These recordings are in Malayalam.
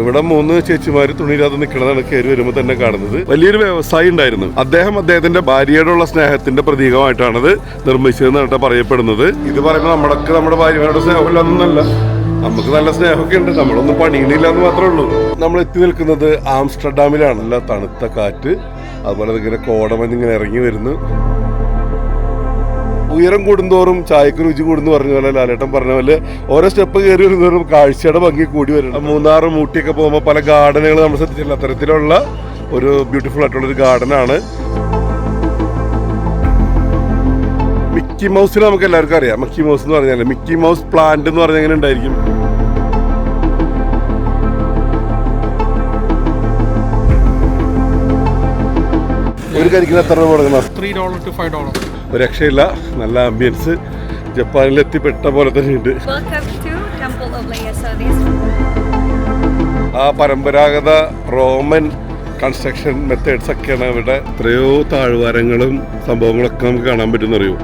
ഇവിടെ മൂന്ന് ചേച്ചിമാർ തുണിയില്ലാതെ നിൽക്കുന്നതാണ് കയറി വരുമ്പോൾ തന്നെ കാണുന്നത്. വലിയൊരു വ്യവസായി ഉണ്ടായിരുന്നു. അദ്ദേഹം അദ്ദേഹത്തിന്റെ ഭാര്യയോടുള്ള സ്നേഹത്തിന്റെ പ്രതീകമായിട്ടാണത് നിർമ്മിച്ചതെന്നാണ് പറയപ്പെടുന്നത്. ഇത് പറയുമ്പോൾ നമ്മളൊക്കെ നമ്മുടെ ഭാര്യമാരുടെ സ്നേഹമില്ലാന്നല്ല നമുക്ക് നല്ല സ്നേഹമൊക്കെ ഉണ്ട്. നമ്മളൊന്നും പണിയണില്ല എന്ന് മാത്രമേ ഉള്ളൂ. നമ്മൾ എത്തി നിൽക്കുന്നത് ആംസ്റ്റർഡാമിലാണല്ലോ തണുത്ത കാറ്റ്. അതുപോലെ ഇങ്ങനെ കോടമഞ്ഞ് ഇങ്ങനെ ഇറങ്ങി വരുന്നു. ഉയരം കൂടുന്തോറും ചായക്ക് രുചി കൂടുന്നു പറഞ്ഞ പോലെ ലാലേട്ടൻ പറഞ്ഞ പോലെ ഓരോ സ്റ്റെപ്പ് കയറി വരുന്നതോറും കാഴ്ചയുടെ ഭംഗി കൂടി വരുന്നത് മൂന്നാറ് മൂട്ടിയൊക്കെ പോകുമ്പോൾ പല ഗാർഡനുകൾ നമ്മൾ ശ്രദ്ധിച്ചില്ല അത്തരത്തിലുള്ള ഒരു ബ്യൂട്ടിഫുൾ ആയിട്ടുള്ള ഒരു ഗാർഡനാണ്. മിക്കി മൗസിനെ നമുക്ക് എല്ലാവർക്കും അറിയാം. മിക്കി മൗസ് എന്ന് പറഞ്ഞാൽ മിക്കി മൗസ് പ്ലാന്റ് എന്ന് പറഞ്ഞാൽ ഉണ്ടായിരിക്കും? ഒരു കരിക്കിന് എത്ര രൂപ കൊടുക്കണം? Three dollar to five dollar ഒരു രക്ഷയില്ല. നല്ല ആംബിയൻസ് ജപ്പാനിൽ എത്തിപ്പെട്ട പോലെ തന്നെ ഉണ്ട് Welcome to Temple of Leia. So these ആ പരമ്പരാഗത റോമൻ കൺസ്ട്രക്ഷൻ മെത്തേഡ്സ് ഒക്കെയാണ് ഇവിടെ എത്രയോ താഴ്വാരങ്ങളും സംഭവങ്ങളൊക്കെ നമുക്ക് കാണാൻ പറ്റുന്ന അറിയൂ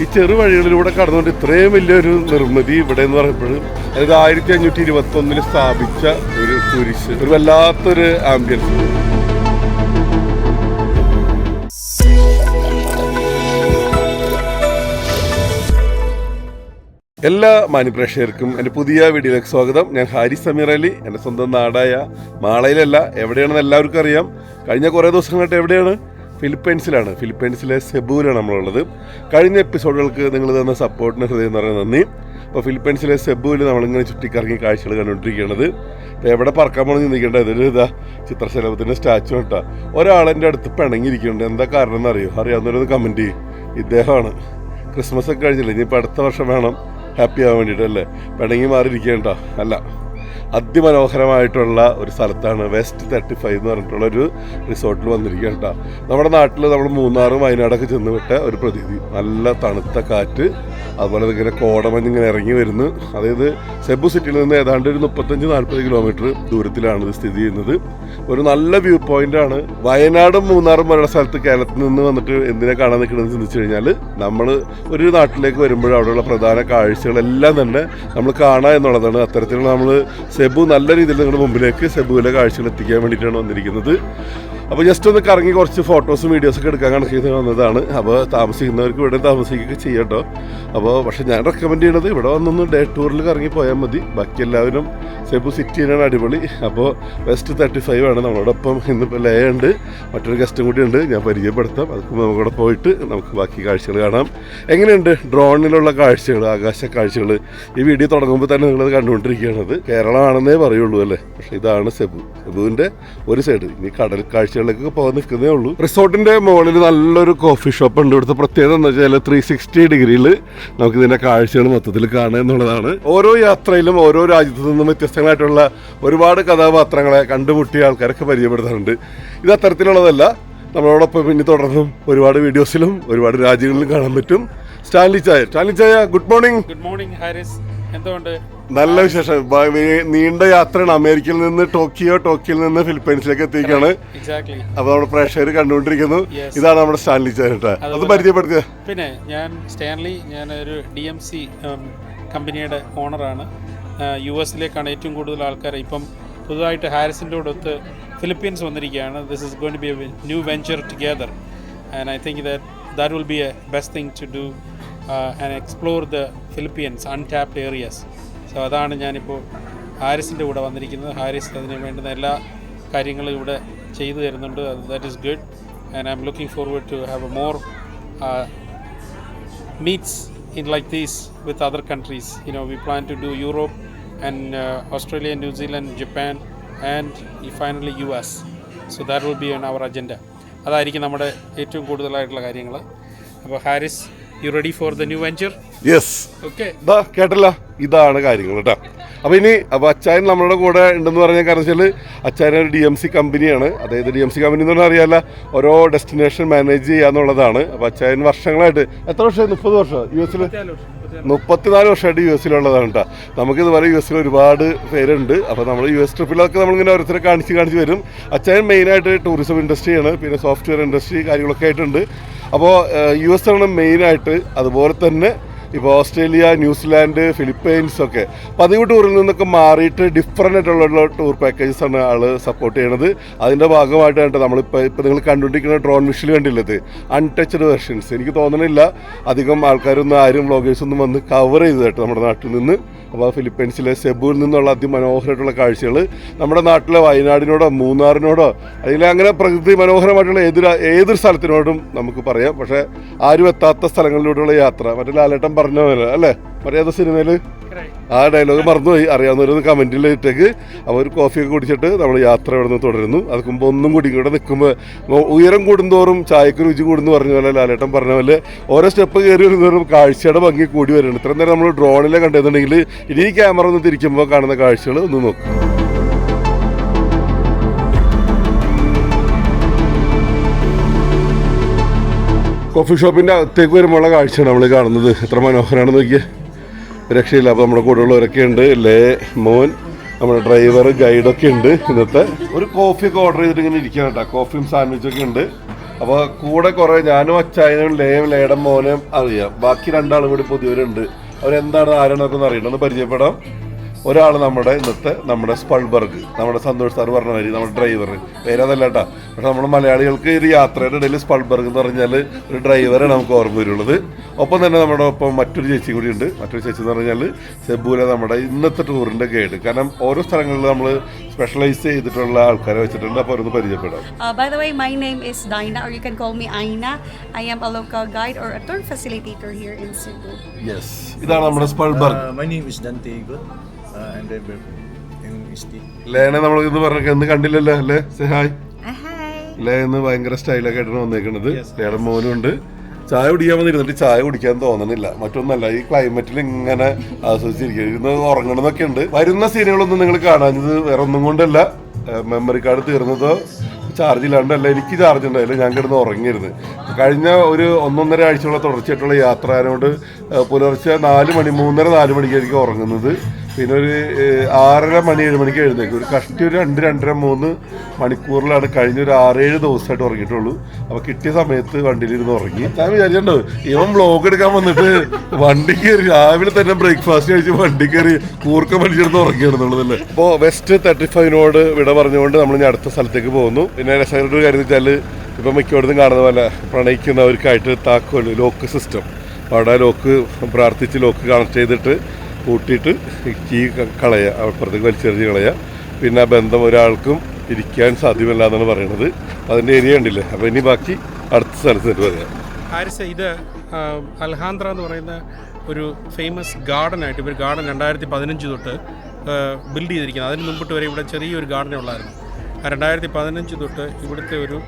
ഈ ചെറു വഴികളിലൂടെ കടന്നുകൊണ്ട് ഇത്രയും വലിയൊരു നിർമ്മിതി ഇവിടെ എന്ന് പറയുമ്പോൾ അതായത് ആയിരത്തി അഞ്ഞൂറ്റി ഇരുപത്തി ഒന്നിൽ സ്ഥാപിച്ച ഒരു കുരിശ് ഒരു വല്ലാത്തൊരു ആംബിയൻസ് എല്ലാ മാന്യപ്രേക്ഷകർക്കും എന്റെ പുതിയ വീഡിയോയിലേക്ക് സ്വാഗതം. ഞാൻ ഹാരി സമീർ അലി എന്റെ സ്വന്തം നാടായ മാളയിലല്ല എവിടെയാണെന്ന് എല്ലാവർക്കും അറിയാം. കഴിഞ്ഞ കുറേ ദിവസങ്ങളായിട്ട് എവിടെയാണ്? ഫിലിപ്പൈൻസിലാണ്. ഫിലിപ്പൈൻസിലെ സെബുവിലാണ് നമ്മളുള്ളത്. കഴിഞ്ഞ എപ്പിസോഡുകൾക്ക് നിങ്ങൾ തന്ന സപ്പോർട്ടിന് ഹൃദയം നിറഞ്ഞ നന്ദി. അപ്പോൾ ഫിലിപ്പൈൻസിലെ സെബുവിൽ നമ്മളിങ്ങനെ ചുറ്റിക്കറങ്ങി കാഴ്ചകൾ കണ്ടുകൊണ്ടിരിക്കുകയാണത്. അപ്പോൾ എവിടെ പറക്കാൻ പോകണം ചിന്തിക്കേണ്ട ഇതൊരു ഇതാ ചിത്രശലഭത്തിന്റെ സ്റ്റാച്ചു കേട്ടോ ഒരാളെന്റെ അടുത്ത് പിണങ്ങിയിരിക്കുന്നുണ്ട്. എന്താ കാരണം എന്നറിയോ അറിയാവുന്നവരൊന്ന് കമന്റ് ചെയ്യും. ഇദ്ദേഹമാണ്. ക്രിസ്മസ് ഒക്കെ കഴിഞ്ഞില്ലേ? ഇനിയിപ്പോൾ അടുത്ത വർഷം വേണം. ഹാപ്പി ആവാൻ വേണ്ടിയിട്ട് അല്ലേ പിണങ്ങി മാറിയിരിക്കേണ്ട അല്ല. അതിമനോഹരമായിട്ടുള്ള ഒരു സ്ഥലത്താണ് വെസ്റ്റ് തേർട്ടി ഫൈവ് എന്ന് പറഞ്ഞിട്ടുള്ള ഒരു റിസോർട്ടിൽ വന്നിരിക്കുക കേട്ടോ നമ്മുടെ നാട്ടിൽ നമ്മൾ മൂന്നാറും വയനാടൊക്കെ ചെന്ന് വിട്ട ഒരു പ്രതീതി. നല്ല തണുത്ത കാറ്റ് അതുപോലെ ഇങ്ങനെ കോടമഞ്ഞ് ഇങ്ങനെ ഇറങ്ങി വരുന്നു. അതായത് സെബു സിറ്റിയിൽ നിന്ന് ഏതാണ്ട് ഒരു മുപ്പത്തഞ്ച് നാൽപ്പത് കിലോമീറ്റർ ദൂരത്തിലാണ് ഇത് സ്ഥിതി ചെയ്യുന്നത്. ഒരു നല്ല വ്യൂ പോയിന്റ് ആണ്. വയനാടും മൂന്നാറും പോലുള്ള സ്ഥലത്ത് കേരളത്തിൽ നിന്ന് വന്നിട്ട് എന്തിനെ കാണാൻ നിൽക്കണമെന്ന് ചിന്തിച്ചു കഴിഞ്ഞാൽ നമ്മൾ ഒരു നാട്ടിലേക്ക് വരുമ്പോൾ അവിടെയുള്ള പ്രധാന കാഴ്ചകളെല്ലാം തന്നെ നമ്മൾ കാണുക എന്നുള്ളതാണ്. അത്തരത്തിലുള്ള നമ്മൾ സെബു നല്ല രീതിയിൽ നിങ്ങളുടെ മുമ്പിലേക്ക് സെബുവിലെ കാഴ്ചകൾ എത്തിക്കാൻ വേണ്ടിയിട്ടാണ് വന്നിരിക്കുന്നത്. അപ്പോൾ ജസ്റ്റ് ഒന്ന് കറങ്ങി കുറച്ച് ഫോട്ടോസും വീഡിയോസും ഒക്കെ എടുക്കാൻ കണക്ക് വന്നതാണ്. അപ്പോൾ താമസിക്കുന്നവർക്ക് ഇവിടെ താമസിക്കുകയൊക്കെ ചെയ്യട്ടോ അപ്പോൾ പക്ഷേ ഞാൻ റെക്കമെൻഡ് ചെയ്യണത് ഇവിടെ വന്നൊന്ന് ഡേ ടൂറിൽ കറങ്ങി പോയാൽ മതി. ബാക്കി എല്ലാവരും സെബു തന്നെയാണ് അടിപൊളി. അപ്പോൾ വെസ്റ്റ് തേർട്ടി ഫൈവ് ആണ് നമ്മളോടൊപ്പം ഇന്നിപ്പോൾ ലേ ഉണ്ട്. മറ്റൊരു ഗസ്റ്റും കൂടി ഉണ്ട്. ഞാൻ പരിചയപ്പെടുത്താം. അതൊക്കെ നമുക്കിവിടെ പോയിട്ട് നമുക്ക് ബാക്കി കാഴ്ചകൾ കാണാം. എങ്ങനെയുണ്ട് ഡ്രോണിലുള്ള കാഴ്ചകൾ ആകാശ കാഴ്ചകൾ ഈ വീഡിയോ തുടങ്ങുമ്പോൾ തന്നെ നിങ്ങളത് കണ്ടുകൊണ്ടിരിക്കുകയാണത്. കേരളമാണെന്നേ പറയുള്ളൂ അല്ലേ? പക്ഷേ ഇതാണ് സെബു സെബുവിന്റെ ഒരു സൈഡ് ഇനി കടൽ കാഴ്ചകളിലേക്ക് പോകാൻ നിൽക്കുന്നേ ഉള്ളൂ. റിസോർട്ടിന്റെ മുകളിൽ നല്ലൊരു കോഫി ഷോപ്പ് ഉണ്ട്. ഇവിടുത്തെ പ്രത്യേകത എന്ന് വെച്ചാൽ ത്രീ സിക്സ്റ്റി ഡിഗ്രിയിൽ നമുക്ക് ഇതിന്റെ കാഴ്ചകൾ മൊത്തത്തിൽ കാണുക എന്നുള്ളതാണ്. ഓരോ യാത്രയിലും ഓരോ രാജ്യത്തു നിന്നും വ്യത്യസ്തങ്ങളായിട്ടുള്ള ഒരുപാട് കഥാപാത്രങ്ങളെ കണ്ടുമുട്ടിയ ആൾക്കാരൊക്കെ പരിചയപ്പെടുത്താറുണ്ട്. ഇത് അത്തരത്തിലുള്ളതല്ല. നമ്മളോടൊപ്പം ഇനി തുടർന്നും ഒരുപാട് വീഡിയോസിലും ഒരുപാട് രാജ്യങ്ങളിലും കാണാൻ പറ്റും. സ്റ്റാൻലി ചായ. സ്റ്റാൻലി ചായ good morning good morning Harris എന്തുകൊണ്ട്? നല്ല വിശേഷം. നീണ്ട യാത്രയാണ് അമേരിക്കയിൽ നിന്ന് ടോക്കിയോ ടോക്കിയിൽ നിന്ന് ഫിലിപ്പൈൻസിലേക്ക് എത്തിക്കാണ് അപ്പൊ നമ്മുടെ പ്രേക്ഷകർ കണ്ടുകൊണ്ടിരിക്കുന്നു. ഇതാണ് നമ്മുടെ സ്റ്റാൻലി ചേട്ടൻ അത് പരിചയപ്പെടുത്തുക പിന്നെ ഞാൻ സ്റ്റാൻലി ഞാൻ ഒരു ഡി എം സി കമ്പനിയുടെ ഓണറാണ്. യു എസിലേക്കാണ് ഏറ്റവും കൂടുതൽ ആൾക്കാർ. ഇപ്പം പുതുതായിട്ട് ഹാരിസിന്റെ ഒത്ത് ഫിലിപ്പീൻസ് വന്നിരിക്കുകയാണ്. This is going be a new venture together and I think that that will be a best thing to do and explore the Philippines untapped areas so അതാണ് ഞാനിപ്പോൾ ഹാരിസിന്റെ കൂടെ വന്നിരിക്കുന്നത് ഹാരിസ് അതിന് വേണ്ടുന്ന എല്ലാ കാര്യങ്ങളും ഇവിടെ ചെയ്തു തരുന്നുണ്ട് that is good and I'm looking forward to have a more meets in like this with other countries. You know, we plan to do Europe and uh, Australia, New Zealand, Japan, and finally US. So that will be on our agenda. അതായിരിക്കും നമ്മുടെ ഏറ്റവും കൂടുതലായിട്ടുള്ള കാര്യങ്ങൾ അപ്പോൾ Harris you ready for the new venture yes okay കേട്ടല്ല? ഇതാണ് കാര്യങ്ങൾ കേട്ടോ? അപ്പൊ ഇനി അപ്പൊ അച്ചായൻ നമ്മളുടെ കൂടെ ഉണ്ടെന്ന് പറഞ്ഞ കാരണം വെച്ചാൽ അച്ചായൻ ഒരു ഡി എം സി കമ്പനിയാണ് അതായത് ഡി എം സി കമ്പനി എന്ന് പറഞ്ഞാൽ അറിയാല്ല ഓരോ ഡെസ്റ്റിനേഷൻ മാനേജ് ചെയ്യാന്നുള്ളതാണ് അപ്പോൾ അച്ചായൻ വർഷങ്ങളായിട്ട് എത്ര വർഷം മുപ്പത് വർഷം? യു എസിൽ മുപ്പത്തിനാല് വർഷമായിട്ട് യു എസിലുള്ളതാണ് കേട്ടോ നമുക്ക് ഇതുപോലെ യു എസിൽ ഒരുപാട് പേരുണ്ട്. അപ്പോൾ നമ്മൾ യു എസ് ട്രിപ്പിലൊക്കെ നമ്മളിങ്ങനെ ഓരോരുത്തരെ കാണിച്ച് കാണിച്ച് വരും. അച്ചായൻ മെയിനായിട്ട് ടൂറിസം ഇൻഡസ്ട്രിയാണ് പിന്നെ സോഫ്റ്റ്വെയർ ഇൻഡസ്ട്രി കാര്യങ്ങളൊക്കെ ആയിട്ടുണ്ട്. അപ്പോൾ യു എസ് ആണ് മെയിനായിട്ട് അതുപോലെ തന്നെ ഇപ്പോൾ ഓസ്ട്രേലിയ ന്യൂസിലാൻഡ് ഫിലിപ്പൈൻസ് ഒക്കെ. പതിവ് ടൂറിൽ നിന്നൊക്കെ മാറിയിട്ട് ഡിഫറെന്റ് ആയിട്ടുള്ള ടൂർ പാക്കേജസ് ആണ് ആൾ സപ്പോർട്ട് ചെയ്യണത്. അതിന്റെ ഭാഗമായിട്ടാണ് നമ്മളിപ്പോൾ ഇപ്പോൾ നിങ്ങൾ കണ്ടുകൊണ്ടിരിക്കുന്ന ഡ്രോൺ മിഷിൽ കണ്ടില്ലത്. അൺടച്ചഡ് വെർഷൻസ് എനിക്ക് തോന്നണില്ല. അധികം ആൾക്കാരൊന്നും ആരും വ്ളോഗേഴ്സൊന്നും വന്ന് കവർ ചെയ്ത് കേട്ടോ നമ്മുടെ നാട്ടിൽ നിന്ന്. അപ്പോൾ ഫിലിപ്പൈൻസിലെ സെബുവിൽ നിന്നുള്ള അതിമനോഹരമായിട്ടുള്ള കാഴ്ചകൾ നമ്മുടെ നാട്ടിലെ വയനാടിനോടോ മൂന്നാറിനോടോ അല്ലെങ്കിൽ അങ്ങനെ പ്രകൃതി മനോഹരമായിട്ടുള്ള ഏതൊരു ഏതൊരു സ്ഥലത്തിനോടും നമുക്ക് പറയാം. പക്ഷേ ആരും എത്താത്ത സ്ഥലങ്ങളിലൂടെയുള്ള യാത്ര. മറ്റേ ലാലേട്ടൻ പറഞ്ഞ അല്ലേ? മറിയാത്ത സിനിമയിൽ ആ ഡയലോഗ് മറന്നുപോയി. അറിയാവുന്നവരൊന്ന് കമന്റിൽ ഇട്ടേക്ക്. അവർ കോഫിയൊക്കെ കുടിച്ചിട്ട് നമ്മൾ യാത്ര ഇവിടെ നിന്ന് തുടരുന്നു. അത് ഒന്നും കൂടി ഇവിടെ നിൽക്കുമ്പോൾ ഉയരം കൂടുന്തോറും ചായക്ക് രുചി കൂടുന്നു പറഞ്ഞ പോലെ ലാലേട്ടൻ പറഞ്ഞ പോലെ ഓരോ സ്റ്റെപ്പ് കയറി വരുന്നവരും കാഴ്ചയുടെ ഭംഗി കൂടി വരുന്നുണ്ട് ഇത്രയും നേരം നമ്മൾ ഡ്രോണിലെ കണ്ടെന്നുണ്ടെങ്കിൽ ഇനി ക്യാമറ ഒന്ന് തിരിക്കുമ്പോൾ കാണുന്ന കാഴ്ചകൾ ഒന്ന് നോക്കും. കോഫി ഷോപ്പിന്റെ അകത്തേക്ക് വരുമ്പോഴുള്ള കാഴ്ചയാണ് നമ്മൾ കാണുന്നത്. എത്ര മനോഹരമാണ് നോക്കിയേ. രക്ഷയില്ല അപ്പോൾ നമ്മുടെ കൂടെ ഉള്ളവരൊക്കെ ഉണ്ട്. ലേ മോൻ നമ്മുടെ ഡ്രൈവർ ഗൈഡൊക്കെ ഉണ്ട് ഇന്നത്തെ. ഒരു കോഫിയൊക്കെ ഓർഡർ ചെയ്തിട്ട് ഇങ്ങനെ ഇരിക്കുകയാണ് കേട്ടോ. കോഫിയും സാൻഡ്വിച്ചും ഒക്കെ ഉണ്ട്. അപ്പോൾ കൂടെ കുറേ ഞാനും അച്ചായനും ലേയും ലേടം മോനും അറിയാം. ബാക്കി രണ്ടാളും കൂടി പുതിയവരുണ്ട്. അവരെന്താണ് ആരാണെന്നൊക്കെ അറിയണം. ഒന്ന് പരിചയപ്പെടാം. ഒരാൾ നമ്മുടെ ഇന്നത്തെ നമ്മുടെ സ്പൾബർഗ് നമ്മുടെ സന്തോഷ് സാർ പറഞ്ഞ മാതിരി നമ്മുടെ ഡ്രൈവർ പേരതല്ല കേട്ടോ. പക്ഷെ നമ്മുടെ മലയാളികൾക്ക് ഒരു യാത്രയുടെ ഇടയിൽ സ്പൾബർഗ് എന്ന് പറഞ്ഞാൽ ഒരു ഡ്രൈവറെ നമുക്ക് ഓർമ്മ വരുള്ളത്. ഒപ്പം തന്നെ നമ്മുടെ ഒപ്പം മറ്റൊരു ചേച്ചി കൂടി ഉണ്ട്. മറ്റൊരു ചേച്ചി എന്ന് പറഞ്ഞാൽ സെബൂല നമ്മുടെ ഇന്നത്തെ ടൂറിന്റെ ഗൈഡ് കാരണം ഓരോ സ്ഥലങ്ങളിൽ നമ്മൾ സ്പെഷ്യലൈസ് ചെയ്തിട്ടുള്ള ആൾക്കാരെ വെച്ചിട്ടുണ്ട്. അപ്പോൾ ഒന്ന് പരിചയപ്പെടാം. By by the my name name Dina or you you call me Aina I am am local guide or a tour tour here in in yes ഇതാണ് നമ്മുടെ സ്പൾബർഗ്. My name name is Dante ലേനെ നമ്മൾ ഇത് പറഞ്ഞ ഇന്ന് കണ്ടില്ലല്ലോ അല്ലേ? ഹായ്. ലേ ഇന്ന് ഭയങ്കര സ്റ്റൈലൊക്കെ ആയിട്ടാണ് വന്നേക്കുന്നത് ലേയുടെ മോനും ഉണ്ട് ചായ കുടിക്കാൻ വന്നിരുന്നിട്ട് ചായ കുടിക്കാൻ തോന്നണില്ല. മറ്റൊന്നല്ല ഈ ക്ലൈമറ്റിൽ ഇങ്ങനെ ആസ്വദിച്ചിരിക്കുക ഇരുന്ന് ഉറങ്ങണമെന്നൊക്കെ ഉണ്ട്. വരുന്ന സീനുകളൊന്നും നിങ്ങൾ കാണാഞ്ഞത് വേറെ ഒന്നും കൊണ്ടല്ല മെമ്മറി കാർഡ് തീർന്നതോ ചാർജ് ഇല്ലാണ്ടല്ല. എനിക്ക് ചാർജ് ഉണ്ടായില്ല. ഞാൻ കിടന്ന് ഉറങ്ങിയിരുന്നു. കഴിഞ്ഞ ഒരു ഒന്നൊന്നര ആഴ്ചയുള്ള തുടർച്ചയായിട്ടുള്ള യാത്ര ആയതുകൊണ്ട് പുലർച്ചെ നാല് മണി മൂന്നര നാല് മണിക്കായിരിക്കും ഉറങ്ങുന്നത്. പിന്നെ ഒരു ആറര മണി ഏഴ് മണിക്ക് എഴുന്നേക്കും ഒരു കഷ്ടി ഒരു രണ്ട് രണ്ടര മൂന്ന് മണിക്കൂറിലാണ് കഴിഞ്ഞ ഒരു ആറേഴ് ദിവസമായിട്ട് ഉറങ്ങിയിട്ടുള്ളൂ. അപ്പോൾ കിട്ടിയ സമയത്ത് വണ്ടിയിലിരുന്ന് ഉറങ്ങി. ഞാൻ വിചാരിച്ചിട്ടുണ്ടോ ഇവൻ ബ്ലോഗ് എടുക്കാൻ വന്നിട്ട് വണ്ടി കയറി രാവിലെ തന്നെ ബ്രേക്ക്ഫാസ്റ്റ് കഴിച്ച് വണ്ടി കയറി കൂർക്കം വലിച്ചെടുത്ത് ഉറങ്ങിയാണെന്നുള്ളതല്ലേ അപ്പോൾ വെസ്റ്റ് തേർട്ടി ഫൈവിനോട് വിട പറഞ്ഞുകൊണ്ട് നമ്മൾ ഇനി അടുത്ത സ്ഥലത്തേക്ക് പോകുന്നു. പിന്നെ രസകരമായിട്ട് ഒരു കാര്യം വെച്ചാൽ ഇപ്പം മിക്കയിടത്തും കാണുന്ന പോലെ പ്രണയിക്കുന്നവർക്കായിട്ട് താക്കോൽ ലോക്ക് സിസ്റ്റം അവിടെ ലോക്ക് പ്രാർത്ഥിച്ച് ലോക്ക് കണക്ട് ചെയ്തിട്ട് കൂട്ടിയിട്ട് കീ കളയുക അപ്പുറത്തേക്ക് വലിച്ചെറിഞ്ഞ് കളയുക പിന്നെ ആ ബന്ധം ഒരാൾക്കും ഇരിക്കാൻ സാധ്യമല്ല എന്നാണ് പറയുന്നത് അതിന്റെ ഏരിയ ഉണ്ടല്ലേ അപ്പോൾ ഇനി ബാക്കി അടുത്ത സ്ഥലത്ത് നിന്ന് പറയാം. ഹാരിസ് ഇത് അൽഹാന്ദ്ര എന്ന് പറയുന്ന ഒരു ഫേമസ് ഗാർഡൻ ആയിട്ട് ഇവർ ഗാർഡൻ രണ്ടായിരത്തി പതിനഞ്ച് തൊട്ട് ബിൽഡ് ചെയ്തിരിക്കുന്നത്. അതിന് മുമ്പിട്ട് വരെ ഇവിടെ ചെറിയൊരു ഗാർഡനേ ഉള്ളായിരുന്നു. രണ്ടായിരത്തി പതിനഞ്ച് തൊട്ട് ഇവിടുത്തെ ഒരു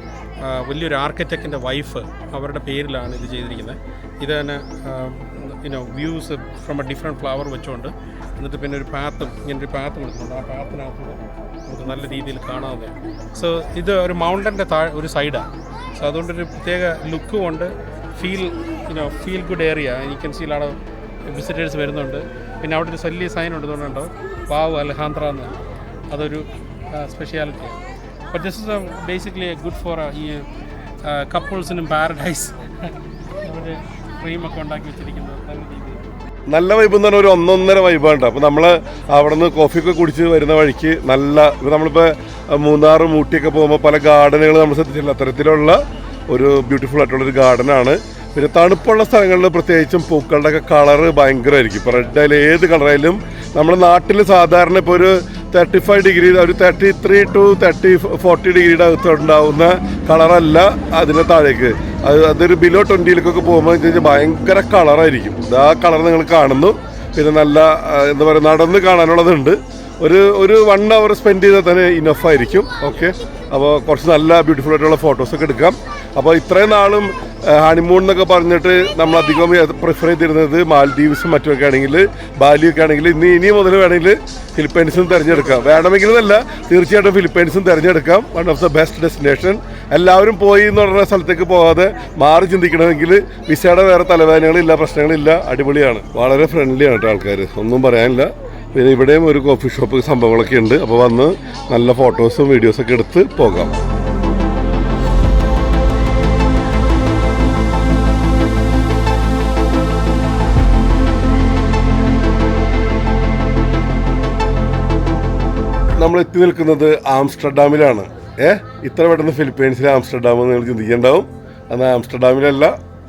വലിയൊരു ആർക്കിടെക്റ്റിന്റെ വൈഫ് അവരുടെ പേരിലാണ് ഇത് ചെയ്തിരിക്കുന്നത്. ഇത് തന്നെ you know views from a different flower വെച്ചുകൊണ്ട് എന്നിട്ട് പിന്നെ ഒരു പാത്തും ഇങ്ങനെ ഒരു പാത്തും എടുക്കുന്നുണ്ട് ആ പാത്തിനകത്ത് നമുക്ക് നല്ല രീതിയിൽ കാണാതെ സോ ഇത് ഒരു മൗണ്ടന്റെ താഴെ ഒരു സൈഡാണ് സോ അതുകൊണ്ടൊരു പ്രത്യേക ലുക്കും ഉണ്ട് feel you know feel good area you can see lot visitors വരുന്നുണ്ട്. പിന്നെ അവിടെ ഒരു വലിയ സൈൻ ഉണ്ട് തോന്നുന്നുണ്ടോ വാവ് അലഹാന്ത്ര എന്ന്. അതൊരു സ്പെഷ്യാലിറ്റിയാണ് but this is basically good for ഈ കപ്പിൾസിനും പാരഡൈസ് അവർ ഡ്രീമൊക്കെ ഉണ്ടാക്കി വെച്ചിരിക്കുന്നത് നല്ല വൈബ് എന്ന് പറഞ്ഞാൽ ഒരു ഒന്നൊന്നര വൈബാണ് കേട്ടോ അപ്പോൾ നമ്മൾ അവിടെ നിന്ന് കോഫിയൊക്കെ കുടിച്ച് വരുന്ന വഴിക്ക് നല്ല ഇപ്പോൾ നമ്മളിപ്പോൾ മൂന്നാർ മൂട്ടിയൊക്കെ പോകുമ്പോൾ പല ഗാർഡനുകൾ നമ്മൾ ശ്രദ്ധിച്ചില്ല അത്തരത്തിലുള്ള ഒരു ബ്യൂട്ടിഫുൾ ആയിട്ടുള്ളൊരു ഗാർഡനാണ് പിന്നെ തണുപ്പുള്ള സ്ഥലങ്ങളിൽ പ്രത്യേകിച്ചും പൂക്കളുടെയൊക്കെ കളറ് ഭയങ്കരമായിരിക്കും. ഇപ്പോൾ റെഡ് ആയാലും ഏത് കളറായാലും നമ്മുടെ നാട്ടിൽ സാധാരണ ഇപ്പോൾ ഒരു തേർട്ടി ഫൈവ് ഡിഗ്രി ഒരു thirty three to thirty forty ഡിഗ്രിയുടെ അകത്ത് ഉണ്ടാവുന്ന കളറല്ല അതിന് താഴേക്ക്. അത് അതൊരു ബിലോ ട്വന്റിയിലേക്കൊക്കെ പോകുമ്പോൾ എന്ന് വെച്ചാൽ ഭയങ്കര കളറായിരിക്കും. ആ കളർ നിങ്ങൾ കാണുന്നു. പിന്നെ നല്ല എന്താ പറയുക നടന്ന് കാണാനുള്ളതുണ്ട്. ഒരു ഒരു വൺ അവർ സ്പെൻഡ് ചെയ്താൽ തന്നെ ഇനഫ് ആയിരിക്കും. ഓക്കെ അപ്പോൾ കുറച്ച് നല്ല ബ്യൂട്ടിഫുൾ ആയിട്ടുള്ള ഫോട്ടോസൊക്കെ എടുക്കാം. അപ്പോൾ ഇത്രയും നാളും ഹണിമൂൺ എന്നൊക്കെ പറഞ്ഞിട്ട് നമ്മൾ അധികം പ്രിഫർ ചെയ്തിരുന്നത് മാൽദീവ്സും മറ്റുമൊക്കെ ആണെങ്കിൽ ബാലിയൊക്കെ ആണെങ്കിൽ ഇനി ഇനി മുതൽ വേണമെങ്കിൽ ഫിലിപ്പൈൻസും തിരഞ്ഞെടുക്കാം. വേണമെങ്കിൽ എന്നല്ല തീർച്ചയായിട്ടും ഫിലിപ്പൈൻസും തിരഞ്ഞെടുക്കാം. One of the best destination എല്ലാവരും പോയി എന്ന് പറഞ്ഞ സ്ഥലത്തേക്ക് പോകാതെ മാറി ചിന്തിക്കണമെങ്കിൽ വിസയുടെ വേറെ തലവേദനകളില്ല പ്രശ്നങ്ങളില്ല അടിപൊളിയാണ്. വളരെ ഫ്രണ്ട്ലിയാണ് കേട്ടോ ആൾക്കാർ ഒന്നും പറയാനില്ല. പിന്നെ ഇവിടെയും ഒരു കോഫി ഷോപ്പ് സംഭവങ്ങളൊക്കെ ഉണ്ട്. അപ്പോൾ വന്ന് നല്ല ഫോട്ടോസും വീഡിയോസൊക്കെ എടുത്ത് പോകാം. നമ്മൾ എത്തി നിൽക്കുന്നത് ആംസ്റ്റർഡാമിലാണ്. ഏ? ഇത്ര പെട്ടെന്ന് ഫിലിപ്പൈൻസിലെ ആംസ്റ്റർഡാം എന്ന് നിങ്ങൾ ചിന്തിക്കേണ്ടാവും. എന്നാൽ ആംസ്റ്റർഡാമിലല്ല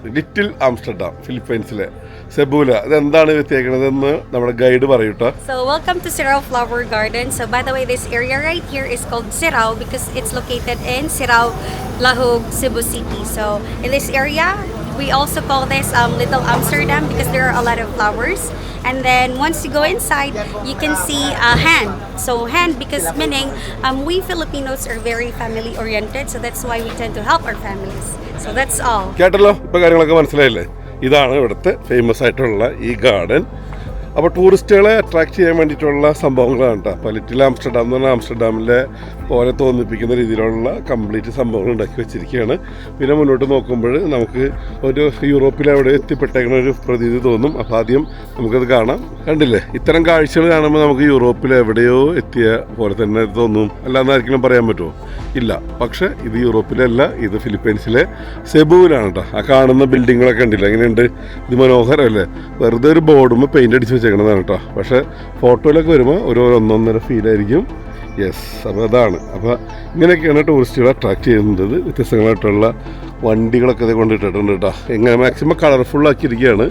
ലിറ്റിൽ ആംസ്റ്റർഡാം ഫിലിപ്പൈൻസിലെ. സെബൂല ഇതെന്താണ് വ്യത്യാസണമെന്ന് നമ്മുടെ guide പറയൂട്ടോ So welcome to Sirao Flower Garden. So by the way, this area right here is called Sirao because it's located in Sirao, Lahog, Cebu City. So in this area, we also call this um, Little Amsterdam because there are a lot of flowers. And then once you go inside, you can see a hand. So hand because meaning um, we Filipinos are very family oriented. So that's why we tend to help our families. So that's all. കേട്ടല്ലോ ഇപ്പൊ കാര്യങ്ങളൊക്കെ മനസ്സിലായില്ലേ ഇതാണ് ഇവിടുത്തെ ഫേമസ് ആയിട്ടുള്ള ഈ ഗാർഡൻ അപ്പോൾ ടൂറിസ്റ്റുകളെ അട്രാക്ട് ചെയ്യാൻ വേണ്ടിയിട്ടുള്ള സംഭവങ്ങളാണ് കേട്ടോ അപ്പോൾ ലിറ്റിൽ ആംസ്റ്റർഡാം എന്ന് പറഞ്ഞാൽ ആംസ്റ്റർഡാമിലെ പോലെ തോന്നിപ്പിക്കുന്ന രീതിയിലുള്ള കംപ്ലീറ്റ് സംഭവങ്ങൾ ഉണ്ടാക്കി വെച്ചിരിക്കുകയാണ്. പിന്നെ മുന്നോട്ട് നോക്കുമ്പോൾ നമുക്ക് ഒരു യൂറോപ്പിൽ അവിടെ എത്തിപ്പെട്ടേക്കുന്ന ഒരു പ്രതീതി തോന്നും. അപ്പോൾ ആദ്യം നമുക്കത് കാണാം. കണ്ടില്ലേ? ഇത്തരം കാഴ്ചകൾ കാണുമ്പോൾ നമുക്ക് യൂറോപ്പിൽ എവിടെയോ എത്തിയ പോലെ തന്നെ തോന്നും. അല്ലാന്നായിരിക്കും പറയാൻ പറ്റുമോ? ഇല്ല. പക്ഷേ ഇത് യൂറോപ്പിലല്ല ഇത് ഫിലിപ്പൈൻസിലെ സെബുവിലാണ് കേട്ടോ ആ കാണുന്ന ബിൽഡിങ്ങുകളൊക്കെ ഉണ്ടല്ലോ എങ്ങനെയുണ്ട്? ഇത് മനോഹരമല്ലേ? വെറുതെ ഒരു ബോർഡുമ്പോൾ പെയിന്റ് അടിച്ച് വെച്ചേക്കണതാണ് കേട്ടോ പക്ഷേ ഫോട്ടോയിലൊക്കെ വരുമ്പോൾ ഒരു ഒന്നൊന്നര ഫീലായിരിക്കും യെസ് അപ്പോൾ അതാണ്. അപ്പോൾ ഇങ്ങനെയൊക്കെയാണ് ടൂറിസ്റ്റുകളെ അട്രാക്റ്റ് ചെയ്യുന്നത്. വ്യത്യസ്തങ്ങളായിട്ടുള്ള വണ്ടികളൊക്കെ ഇത് കൊണ്ടിട്ടിട്ടുണ്ട് കേട്ടോ. എങ്ങനെ മാക്സിമം കളർഫുൾ ആക്കിയിരിക്കുകയാണ്.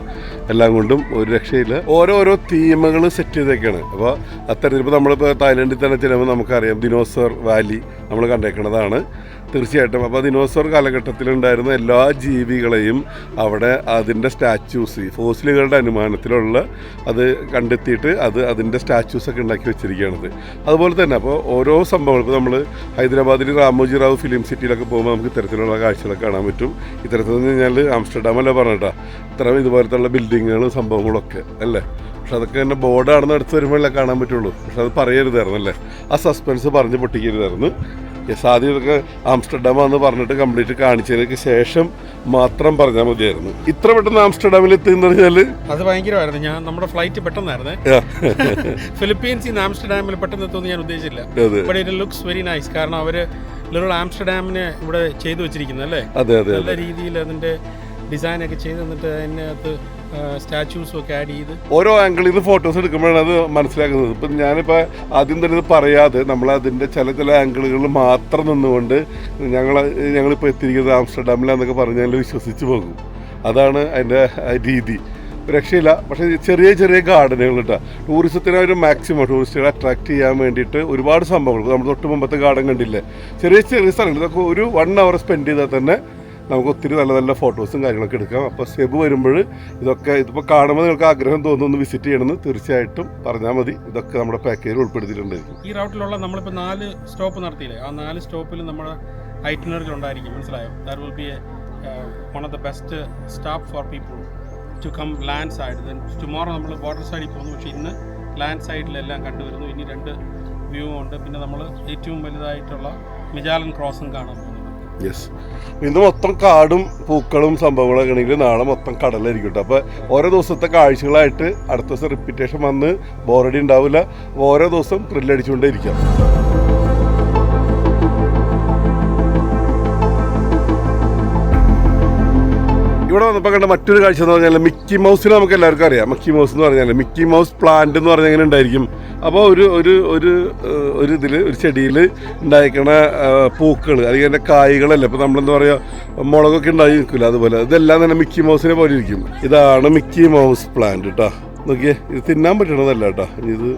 എല്ലാം കൊണ്ടും ഒരു രക്ഷയില്ല. ഓരോരോ തീമുകൾ സെറ്റ് ചെയ്തേക്കാണ്. അപ്പോൾ അത്തരത്തിൽ ഇപ്പോൾ നമ്മളിപ്പോൾ തായ്ലൻഡിൽ തന്നെ ചെല്ലുമ്പോൾ നമുക്കറിയാം ദിനോസർ വാലി നമ്മൾ കണ്ടേക്കുന്നതാണ് തീർച്ചയായിട്ടും അപ്പോൾ ദിനോസർ കാലഘട്ടത്തിലുണ്ടായിരുന്ന എല്ലാ ജീവികളെയും അവിടെ അതിന്റെ സ്റ്റാച്യൂസ് ഫോസിലുകളുടെ അനുമാനത്തിലുള്ള അത് കണ്ടെത്തിയിട്ട് അത് അതിന്റെ സ്റ്റാച്യൂസൊക്കെ ഉണ്ടാക്കി വെച്ചിരിക്കുകയാണത്. അതുപോലെ തന്നെ അപ്പോൾ ഓരോ സംഭവങ്ങൾ ഇപ്പോൾ നമ്മൾ ഹൈദരാബാദിൽ രാമോജി റാവു ഫിലിം സിറ്റിയിലൊക്കെ പോകുമ്പോൾ നമുക്ക് ഇത്തരത്തിലുള്ള കാഴ്ചകളൊക്കെ കാണാൻ പറ്റും. ഇത്തരത്തിൽ കഴിഞ്ഞാൽ ആംസ്റ്റർഡാം അല്ലേ പറഞ്ഞിട്ടാ. ഇത്തരം ഇതുപോലത്തുള്ള ബിൽഡിങ്ങുകളും സംഭവങ്ങളൊക്കെ അല്ലേ? പക്ഷെ അതൊക്കെ തന്നെ ബോർഡാണെന്ന് അടുത്ത് വരുമ്പോഴല്ലേ കാണാൻ പറ്റുള്ളൂ. പക്ഷെ അത് പറയരുതായിരുന്നു അല്ലേ? ആ സസ്പെൻസ് പറഞ്ഞ് പൊട്ടിക്കരുതായിരുന്നു. യെസ് ആദ്യം ഇതൊക്കെ ആംസ്റ്റർഡാം എന്ന് പറഞ്ഞിട്ട് കംപ്ലീറ്റ് കാണിച്ചതിന് ശേഷം മാത്രം പറഞ്ഞാൽ മതിയായിരുന്നു. ഇത്ര പെട്ടെന്ന് ആംസ്റ്റർഡാമിൽ എത്തിയെന്ന് പറഞ്ഞാൽ അത് ഭയങ്കരമായിരുന്നു. ഞാൻ നമ്മുടെ ഫ്ലൈറ്റ് പെട്ടെന്നായിരുന്നു. ഫിലിപ്പീൻസ് നിന്ന് ആംസ്റ്റർഡാമിൽ പെട്ടെന്ന് എത്തുമെന്ന് ഞാൻ ഉദ്ദേശിച്ചില്ല. ഇറ്റ് ലുക്സ് വെരി നൈസ് കാരണം അവർ ആംസ്റ്റർഡാമിനെ ഇവിടെ ചെയ്തു വെച്ചിരിക്കുന്നു അല്ലേ? അതെ അതെ നല്ല രീതിയിൽ അതിന്റെ ഡിസൈൻ ഒക്കെ ചെയ്ത് തന്നിട്ട് അതിനകത്ത് സ്റ്റാച്യൂസും ഒക്കെ ആഡ് ചെയ്ത്. ഓരോ ആംഗിളിൽ നിന്ന് ഫോട്ടോസ് എടുക്കുമ്പോഴാണ് അത് മനസ്സിലാക്കുന്നത്. ഇപ്പം ഞാനിപ്പോൾ ആദ്യം തന്നെ പറയാതെ നമ്മൾ അതിന്റെ ചില ചില ആംഗിളുകളിൽ മാത്രം നിന്നുകൊണ്ട് ഞങ്ങൾ ഞങ്ങളിപ്പോൾ എത്തിയിരിക്കുന്നത് ആംസ്റ്റർഡാമിലാന്നൊക്കെ പറഞ്ഞാൽ വിശ്വസിച്ച് പോകും. അതാണ് അതിന്റെ രീതി. രക്ഷയില്ല. പക്ഷേ ചെറിയ ചെറിയ ഗാർഡനുകൾ കേട്ടോ ടൂറിസത്തിന് ഒരു മാക്സിമം ടൂറിസ്റ്റുകളെ അട്രാക്ട് ചെയ്യാൻ വേണ്ടിയിട്ട് ഒരുപാട് സംഭവങ്ങൾ. നമ്മൾ തൊട്ട് മുമ്പത്തെ ഗാർഡൻ കണ്ടില്ലേ? ചെറിയ ചെറിയ സ്ഥലങ്ങൾ. ഇതൊക്കെ ഒരു വൺ അവർ സ്പെൻഡ് ചെയ്താൽ തന്നെ നമുക്ക് ഒത്തിരി നല്ല നല്ല ഫോട്ടോസും കാര്യങ്ങളൊക്കെ എടുക്കാം. അപ്പോൾ സെബ് വരുമ്പോൾ ഇതൊക്കെ ഇതിപ്പോൾ കാണുമ്പോൾ നിങ്ങൾക്ക് ആഗ്രഹം തോന്നുന്നു വിസിറ്റ് ചെയ്യണമെന്ന്. തീർച്ചയായിട്ടും പറഞ്ഞാൽ മതി. ഇതൊക്കെ നമ്മുടെ പാക്കേജിൽ ഉൾപ്പെടുത്തിയിട്ടുണ്ടായിരിക്കും. ഈ റൗട്ടിലുള്ള നമ്മളിപ്പോൾ നാല് സ്റ്റോപ്പ് നടത്തിയില്ലേ? ആ നാല് സ്റ്റോപ്പിൽ നമ്മുടെ ഐറ്റിനറികൾ ഉണ്ടായിരിക്കും. മനസ്സിലായോ? That will be one of the best stop for people to come land side tomorrow നമ്മൾ വാട്ടർ സൈഡിൽ പോകുന്നു. പക്ഷേ ഇന്ന് ലാൻഡ് സൈഡിലെല്ലാം കണ്ടുവരുന്നു. ഇനി രണ്ട് വ്യൂ ഉണ്ട്. പിന്നെ നമ്മൾ ഏറ്റവും വലുതായിട്ടുള്ള മിജാലൻ ക്രോസും കാണാൻ പോകുന്നത് യെസ് ഇന്ന് മൊത്തം കാടും പൂക്കളും സംഭവങ്ങളൊക്കെ ആണെങ്കിൽ നാളെ മൊത്തം കടലായിരിക്കും കേട്ടോ അപ്പോൾ ഓരോ ദിവസത്തെ കാഴ്ചകളായിട്ട് അടുത്ത ദിവസം റിപ്പീറ്റേഷൻ വന്ന് ബോറടി ഉണ്ടാവില്ല. ഓരോ ദിവസം ത്രില്ലടിച്ചുകൊണ്ടേ ഇരിക്കാം ഇവിടെ വന്നപ്പോൾ കണ്ട മറ്റൊരു കാഴ്ച എന്ന് പറഞ്ഞാൽ മിക്കി മൗസിനെ നമുക്ക് എല്ലാവർക്കും അറിയാം. മിക്കി മൗസ് എന്ന് പറഞ്ഞാൽ മിക്കി മൗസ് പ്ലാന്റ് എന്ന് പറഞ്ഞാൽ എങ്ങനെ ഉണ്ടായിരിക്കും? അപ്പോൾ ഒരു ഒരു ഒരു ഒരു ഇതിൽ ഒരു ചെടിയിൽ ഉണ്ടായിരിക്കണ പൂക്കൾ അല്ലെങ്കിൽ അതിന്റെ കായ്കളല്ലേ. ഇപ്പോൾ നമ്മളെന്താ പറയുക മുളകൊക്കെ ഉണ്ടായി നിൽക്കില്ല അതുപോലെ. ഇതെല്ലാം തന്നെ മിക്കി മൗസിനെ പോലെ ഇരിക്കും. ഇതാണ് മിക്കി മൗസ് പ്ലാന്റ് കേട്ടോ നോക്കിയേ ഇത് തിന്നാൻ പറ്റണതല്ല കേട്ടോ ഇത്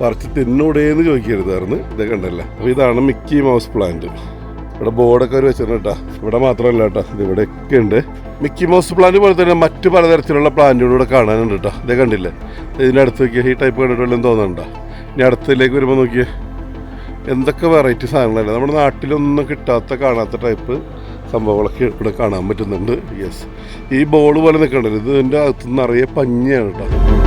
പറിച്ച് തിന്നൂടേന്ന് ചോദിക്കരുതായിരുന്നു. ഇതൊക്കെ ഉണ്ടല്ലോ. അപ്പോൾ ഇതാണ് മിക്കി മൗസ് പ്ലാന്റ് ഇവിടെ ബോർഡൊക്കെ ഒരു വെച്ചിട്ടുണ്ട് കേട്ടോ. ഇവിടെ മാത്രമല്ല കേട്ടോ ഇത് ഇവിടെയൊക്കെ ഉണ്ട്. മിക്കി മൗസ് പ്ലാന്റ് പോലെ തന്നെ മറ്റു പലതരത്തിലുള്ള പ്ലാന്റുകൾ ഇവിടെ കാണാനുണ്ട് കേട്ടോ. ഇതേ കണ്ടില്ലേ? ഇതിന്റെ അടുത്ത് നോക്കിയാൽ ഈ ടൈപ്പ് കണ്ടിട്ടുള്ളതെന്ന് തോന്നുന്നുണ്ടോ? ഇനി അടുത്തിലേക്ക് വരുമ്പോൾ നോക്കിയേ എന്തൊക്കെ വെറൈറ്റി സാധനങ്ങളല്ലേ? നമ്മുടെ നാട്ടിലൊന്നും കിട്ടാത്ത കാണാത്ത ടൈപ്പ് സംഭവങ്ങളൊക്കെ ഇവിടെ കാണാൻ പറ്റുന്നുണ്ട്. യെസ് ഈ ബോൾ പോലെ നിൽക്കണ്ടല്ലോ. ഇത് ഇതിന്റെ അകത്തുനിന്ന് നിറയെ പഞ്ഞിയാണ് കേട്ടോ.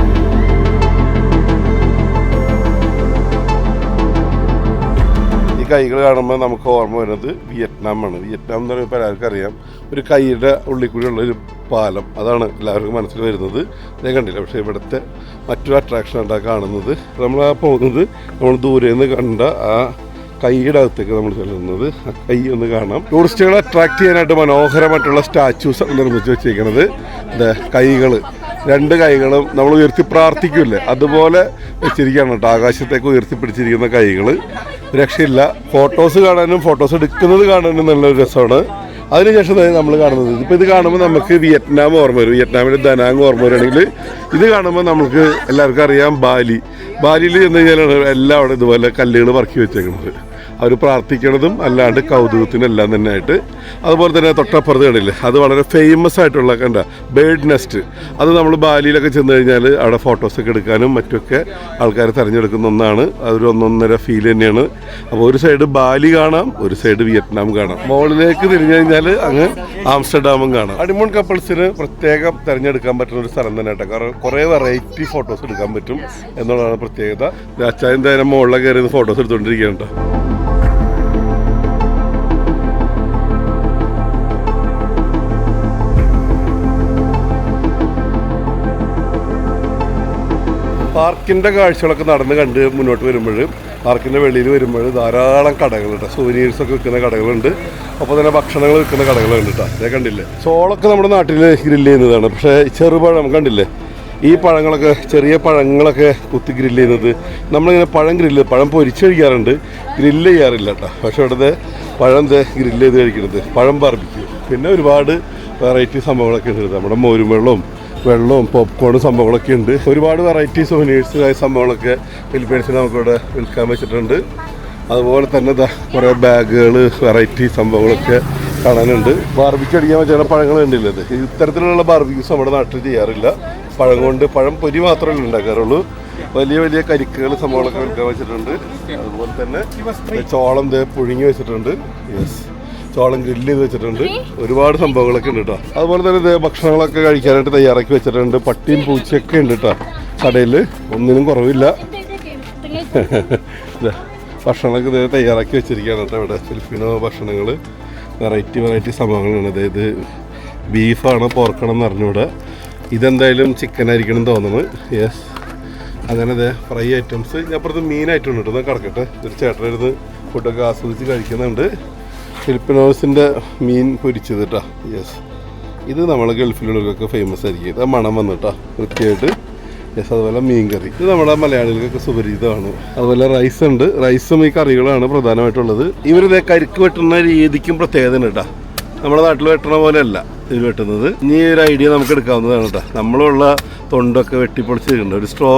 കൈകൾ കാണുമ്പോൾ നമുക്ക് ഓർമ്മ വരുന്നത് വിയറ്റ്നാമാണ്. വിയറ്റ്നാം എന്ന് പറയുമ്പോൾ എല്ലാവർക്കും അറിയാം. ഒരു കൈയുടെ ഉള്ളിൽ കൂടിയുള്ള ഒരു പാലം. അതാണ് എല്ലാവർക്കും മനസ്സിൽ വരുന്നത്. ഞാൻ കണ്ടില്ല? പക്ഷേ ഇവിടുത്തെ മറ്റൊരു അട്രാക്ഷൻ ഉണ്ടാ കാണുന്നത്. നമ്മൾ ആ പോകുന്നത് നമ്മൾ ദൂരെ നിന്ന് കണ്ട ആ കൈയുടെ അകത്തേക്ക് നമ്മൾ ചെല്ലുന്നത്. ആ കൈ ഒന്ന് കാണാം. ടൂറിസ്റ്റുകളെ അട്രാക്ട് ചെയ്യാനായിട്ട് മനോഹരമായിട്ടുള്ള സ്റ്റാച്യൂസ് നിർമ്മിച്ച് വെച്ചിരിക്കുന്നത്. കൈകൾ രണ്ട് കൈകളും നമ്മൾ ഉയർത്തി പ്രാർത്ഥിക്കില്ലേ? അതുപോലെ വെച്ചിരിക്കുകയാണ് കേട്ടോ. ആകാശത്തേക്ക് ഉയർത്തിപ്പിടിച്ചിരിക്കുന്ന കൈകൾ രക്ഷയില്ല. ഫോട്ടോസ് കാണാനും ഫോട്ടോസ് എടുക്കുന്നത് കാണാനും നല്ലൊരു രസമാണ്. അതിനുശേഷം നമ്മൾ കാണുന്നത്. ഇപ്പോൾ ഇത് കാണുമ്പോൾ നമുക്ക് വിയറ്റ്നാം ഓർമ്മ വരും. വിയറ്റ്നാമിന്റെ ദനാങ് ഓർമ്മ വരികയാണെങ്കിൽ ഇത് കാണുമ്പോൾ നമുക്ക് എല്ലാവർക്കും അറിയാം ബാലി. ബാലിയിൽ ചെന്ന് കഴിഞ്ഞാലാണ് എല്ലാം അവിടെ ഇതുപോലെ കല്ലുകൾ പറക്കി വെച്ചേക്കുന്നത്. അവർ പ്രാർത്ഥിക്കണതും അല്ലാണ്ട് കൗതുകത്തിനെല്ലാം തന്നെ ആയിട്ട് അതുപോലെ തന്നെ തൊട്ടപ്പുറത്ത് കണ്ടില്ലേ അത് വളരെ ഫേമസ് ആയിട്ടുള്ള കണ്ട ബേർഡ് നെസ്റ്റ് അത് നമ്മൾ ബാലിയിലൊക്കെ ചെന്ന് കഴിഞ്ഞാൽ അവിടെ ഫോട്ടോസൊക്കെ എടുക്കാനും മറ്റൊക്കെ ആൾക്കാർ തിരഞ്ഞെടുക്കുന്ന ഒന്നാണ്. അതൊരു ഒന്നൊന്നര ഫീൽ തന്നെയാണ്. അപ്പോൾ ഒരു സൈഡ് ബാലി കാണാം ഒരു സൈഡ് വിയറ്റ്നാം കാണാം. മോളിലേക്ക് തിരിഞ്ഞു കഴിഞ്ഞാൽ അങ്ങ് ആംസ്റ്റർഡാമും കാണാം. അടിമൂൺ കപ്പിൾസിന് പ്രത്യേകം തിരഞ്ഞെടുക്കാൻ പറ്റുന്ന ഒരു സ്ഥലം തന്നെ കേട്ടോ. കാരണം കുറേ വെറൈറ്റി ഫോട്ടോസ് എടുക്കാൻ പറ്റും എന്നുള്ളതാണ് പ്രത്യേകത. അച്ചായൻ എന്തായാലും മുകളിലെ കയറി ഫോട്ടോസ് എടുത്തുകൊണ്ടിരിക്കുകയാണ് കേട്ടോ. പാർക്കിന്റെ കാഴ്ചകളൊക്കെ നടന്ന് കണ്ട് മുന്നോട്ട് വരുമ്പോൾ പാർക്കിന്റെ വെളിയിൽ വരുമ്പോൾ ധാരാളം കടകളുണ്ട് സൂവനീഴ്സൊക്കെ വിൽക്കുന്ന കടകളുണ്ട്. അപ്പോൾ തന്നെ ഭക്ഷണങ്ങൾ വിൽക്കുന്ന കടകളുണ്ട് കേട്ടോ. അതേ കണ്ടില്ലേ? സോളൊക്കെ നമ്മുടെ നാട്ടിൽ ഗ്രില്ല് ചെയ്യുന്നതാണ്. പക്ഷേ ചെറുപഴം കണ്ടില്ലേ? ഈ പഴങ്ങളൊക്കെ ചെറിയ പഴങ്ങളൊക്കെ കുത്തി ഗ്രില്ല് ചെയ്യുന്നത്. നമ്മളിങ്ങനെ പഴം ഗ്രില്ല് പഴം പൊരിച്ച് കഴിക്കാറുണ്ട്. ഗ്രില്ല് ചെയ്യാറില്ല കേട്ടോ. പക്ഷേ ഇവിടുത്തെ പഴം ഗ്രില്ല് ചെയ്ത് കഴിക്കുന്നത്. പഴം പറപ്പിക്കും പിന്നെ ഒരുപാട് വെറൈറ്റി സംഭവങ്ങളൊക്കെ ഉണ്ട്. നമ്മുടെ മോരും വെള്ളവും പോപ്കോണും സംഭവങ്ങളൊക്കെ ഉണ്ട്. ഒരുപാട് വെറൈറ്റി സൊവനീഴ്സ് ആയ സംഭവങ്ങളൊക്കെ ഫിലിപ്പീൻസിൽ നമുക്കിവിടെ വിൽക്കാൻ വെച്ചിട്ടുണ്ട്. അതുപോലെ തന്നെ കുറേ ബാഗുകൾ വെറൈറ്റി സംഭവങ്ങളൊക്കെ കാണാനുണ്ട്. ബാർബിക്ക് അടിക്കാൻ പറ്റുന്ന പഴങ്ങൾ ഉണ്ടല്ലോ ഇത്? ഇത്തരത്തിലുള്ള ബാർബിക്യൂസ് നമ്മുടെ നാട്ടിൽ ചെയ്യാറില്ല. പഴം കൊണ്ട് പഴം പൊരി മാത്രമേ ഉണ്ടാക്കാറുള്ളൂ. വലിയ വലിയ കരിക്കുകൾ സംഭവങ്ങളൊക്കെ വിൽക്കാൻ വെച്ചിട്ടുണ്ട്. അതുപോലെ തന്നെ ചോളം പുഴുങ്ങി വെച്ചിട്ടുണ്ട്. യെസ് ചോളം ഗ്രില്ല് ചെയ്ത് വെച്ചിട്ടുണ്ട്. ഒരുപാട് സംഭവങ്ങളൊക്കെ ഉണ്ട് കേട്ടോ അതുപോലെ തന്നെ ഭക്ഷണങ്ങളൊക്കെ കഴിക്കാനായിട്ട് തയ്യാറാക്കി വെച്ചിട്ടുണ്ട്. പട്ടിയും പൂച്ചയൊക്കെ ഉണ്ട് കേട്ടോ കടയിൽ ഒന്നിനും കുറവില്ല. ഭക്ഷണമൊക്കെ ദേ തയ്യാറാക്കി വെച്ചിരിക്കുകയാണ് കേട്ടോ ഇവിടെ. ഫിലിപ്പിനോ ഭക്ഷണങ്ങൾ വെറൈറ്റി വെറൈറ്റി സംഭവങ്ങളാണ്. അതായത് ബീഫാണ് പോർക്കണം എന്ന് അറിഞ്ഞൂടെ ഇതെന്തായാലും ചിക്കൻ ആയിരിക്കണം എന്ന് തോന്നുന്നു. യെസ് അങ്ങനെ അതെ ഫ്രൈ ഐറ്റംസ് ഞാൻ അപ്പുറത്ത് മീൻ ഐറ്റം ഉണ്ട് കേട്ടോ കിടക്കട്ടെ. ഒരു ചേട്ടനിരുന്ന് ഫുഡൊക്കെ ആസ്വദിച്ച് കഴിക്കുന്നുണ്ട്. ഫിലിപ്പിനോസിന്റെ മീൻ പൊരിച്ചത് കേട്ടോ യെസ് ഇത് നമ്മളെ ഗൾഫിലുള്ളവർക്കൊക്കെ ഫേമസ് ആയിരിക്കും. ഇത് മണം വന്നിട്ടാ കൃത്യമായിട്ട്. യെസ് അതുപോലെ മീൻ കറി. ഇത് നമ്മുടെ മലയാളികൾക്കൊക്കെ സുപരിചിതമാണ്. അതുപോലെ റൈസ് ഉണ്ട്. റൈസും ഈ കറികളാണ് പ്രധാനമായിട്ടുള്ളത്. ഇവരിത് കരിക്ക് വെട്ടുന്ന രീതിക്കും പ്രത്യേകത കേട്ടോ. നമ്മുടെ നാട്ടിൽ വെട്ടണ പോലെയല്ല ഇത് വെട്ടുന്നത്. ഇനി ഒരു ഐഡിയ നമുക്ക് എടുക്കാവുന്നതാണ് കേട്ടോ. നമ്മളുള്ള തൊണ്ടൊക്കെ വെട്ടിപ്പൊളിച്ചിട്ടുണ്ട് ഒരു സ്ട്രോ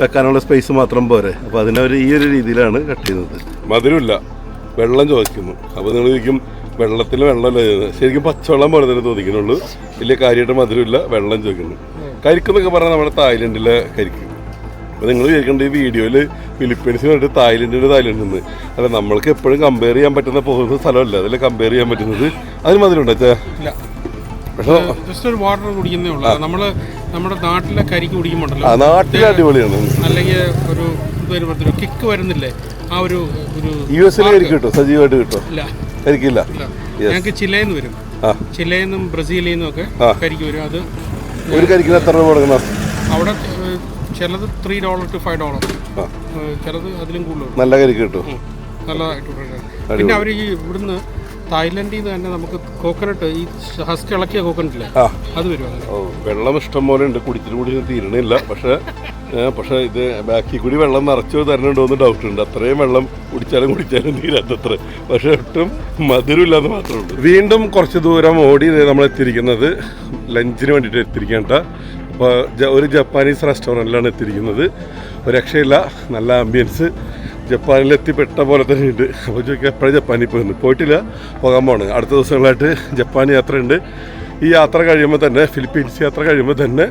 വെക്കാനുള്ള സ്പേസ് മാത്രം പോരെ. അപ്പോൾ അതിനവർ ഈ ഒരു രീതിയിലാണ് കട്ട് ചെയ്യുന്നത് മധുരമില്ല. വെള്ളം ചോദിക്കുന്നു. അപ്പോൾ നിങ്ങൾ ചോദിക്കും വെള്ളത്തിൽ വെള്ളമല്ല? ശരിക്കും പച്ചവെള്ളം പോലെ തന്നെ ചോദിക്കുന്നുള്ളൂ. വലിയ കാര്യമായിട്ട് മധുരമില്ല വെള്ളം ചോദിക്കുന്നു. കരിക്കെന്നൊക്കെ പറഞ്ഞാൽ നമ്മുടെ തായ്ലൻഡിലെ കരിക്ക്. അപ്പോൾ നിങ്ങൾ ചോദിക്കേണ്ട ഈ വീഡിയോയിൽ ഫിലിപ്പീൻസിന് വേണ്ടി തായ്ലൻഡിന് തായ്ലൻഡിൽ നിന്ന് അല്ല നമ്മൾക്ക് എപ്പോഴും കമ്പയർ ചെയ്യാൻ പറ്റുന്ന പോകുന്ന സ്ഥലമല്ല. അതിൽ കമ്പയർ ചെയ്യാൻ പറ്റുന്നത്? അതിന് മധുരമുണ്ടോ പക്ഷേ ജസ്റ്റ് ഒരു വാട്ടർ കുടിക്കുന്നേ ഉള്ളൂ. നമ്മൾ നമ്മുടെ നാട്ടിലെ കരിക്ക് കുടിക്കുമ്പോണ്ടല്ലോ. നാട്ടിലെ അടിപൊളിയാണ്. അല്ലെങ്കിൽ ഒരു കിക്ക് വരുന്നില്ലേ? ആ ഒരു ഒരു യു എസിൽ കരിക്ക് കിട്ടും സജീവമായിട്ട് കിട്ടും? ഇല്ല. കരിക്കില്ല. ഞങ്ങൾക്ക് വരും. ബ്രസീലിൽ നിന്നും ഒക്കെ കരിക്ക് വരും. അത് ഒരു കരിക്കിന് എത്ര രൂപ കൊടുക്കണം? അവിടെ ചിലത് three dollar to five dollar ചിലത് അതിലും കൂടുതൽ നല്ല കരിക്ക് കിട്ടും. നല്ലതായിട്ട് പിന്നെ അവർ ഈ ഇവിടുന്ന് തായ്ലൻഡിൽ നിന്ന് തന്നെ നമുക്ക് കോക്കനട്ട് ഈ ഹസ്ക് ഇളക്കിയ കോക്കനട്ടില്ലേ അത് വരും വെള്ളം ഇഷ്ടം പോലെ ഉണ്ട്. കുടിച്ചിട്ട് കുടിച്ചിട്ട് തീരണില്ല പക്ഷേ പക്ഷേ ഇത് ബാക്കി കൂടി വെള്ളം നിറച്ചോ തരണുണ്ടോ എന്ന് ഡൗട്ട് ഉണ്ട്. അത്രയും വെള്ളം കുടിച്ചാലും കുടിച്ചാലും തീരാത്തത്ര പക്ഷേ ഒട്ടും മധുരമില്ലാന്ന് മാത്രമേ ഉള്ളൂ. വീണ്ടും കുറച്ച് ദൂരം ഓടി നമ്മൾ എത്തിയിരിക്കുന്നത് ലഞ്ചിന് വേണ്ടിയിട്ട് എത്തിയിരിക്കേണ്ട അപ്പോൾ ഒരു ജപ്പാനീസ് റെസ്റ്റോറന്റിലാണ് എത്തിയിരിക്കുന്നത്. രക്ഷയില്ല നല്ല ആംബിയൻസ് ജപ്പാനിൽ എത്തിപ്പെട്ട പോലെ തന്നെ ഉണ്ട്. അപ്പോൾ ചോദിക്കുക എപ്പോഴും ജപ്പാനിൽ പോയിരുന്നു പോയിട്ടില്ല പോകാൻ പോകണം അടുത്ത ദിവസങ്ങളായിട്ട് ജപ്പാൻ യാത്രയുണ്ട്. ഈ യാത്ര കഴിയുമ്പോൾ തന്നെ ഫിലിപ്പീൻസ് യാത്ര കഴിയുമ്പോൾ തന്നെ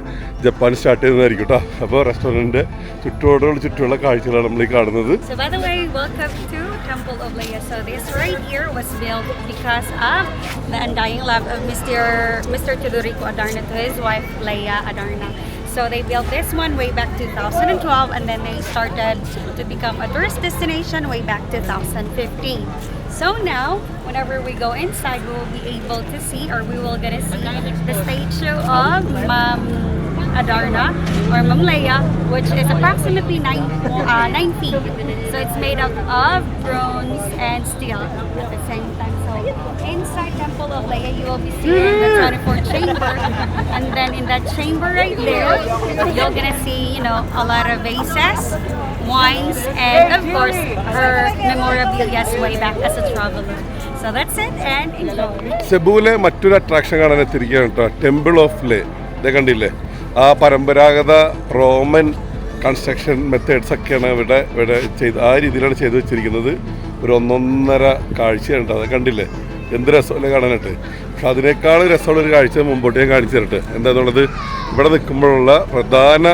ജപ്പാൻ സ്റ്റാർട്ട് ചെയ്യുന്നതായിരിക്കും കേട്ടോ അപ്പോൾ റെസ്റ്റോറന്റിന്റെ ചുറ്റോടുകൾ ചുറ്റുമുള്ള കാഴ്ചകളാണ് നമ്മൾ ഈ കാണുന്നത് Temple of Leia. So this right here was built because of the undying love of Mr. Mr. Tudorico Adarna to his wife Leia Adarna. So they built this one way back 2012 and then they started to become a tourist destination way back 2015. So now, whenever we go inside, we will be able to see or we will gonna see the statue of Mom Adarna or Mom Leia, which is approximately nine, uh, nine feet. So it's made up of bronze and steel at the same time. So inside Temple of Leia, you will be seeing the 24 chamber. And then in that chamber right there, you're gonna see, you know, a lot of vases, wines, and of course, her memorabilia way back as a traveler. So that's it, and enjoy. സെബുവിലെ മറ്റൊരു അട്രാക്ഷൻ കാണാൻ എത്തിയിരിക്കുകയാണ് കേട്ടോ. ടെമ്പിൾ ഓഫ് ലേ ഇത് കണ്ടില്ലേ? ആ പരമ്പരാഗത റോമൻ കൺസ്ട്രക്ഷൻ മെത്തേഡ്സ് ഒക്കെയാണ് ഇവിടെ ഇവിടെ ചെയ്ത് ആ രീതിയിലാണ് ചെയ്തു വെച്ചിരിക്കുന്നത്. ഒരു ഒന്നൊന്നര കാഴ്ചയാണ് അത് കണ്ടില്ലേ? എന്ത് രസമല്ലേ കാണാനായിട്ട്? പക്ഷെ അതിനേക്കാൾ രസമുള്ള ഒരു കാഴ്ച മുമ്പോട്ട് ഞാൻ കാണിച്ചു തരട്ടെ. എന്താണെന്നുള്ളത് ഇവിടെ നിൽക്കുമ്പോഴുള്ള പ്രധാന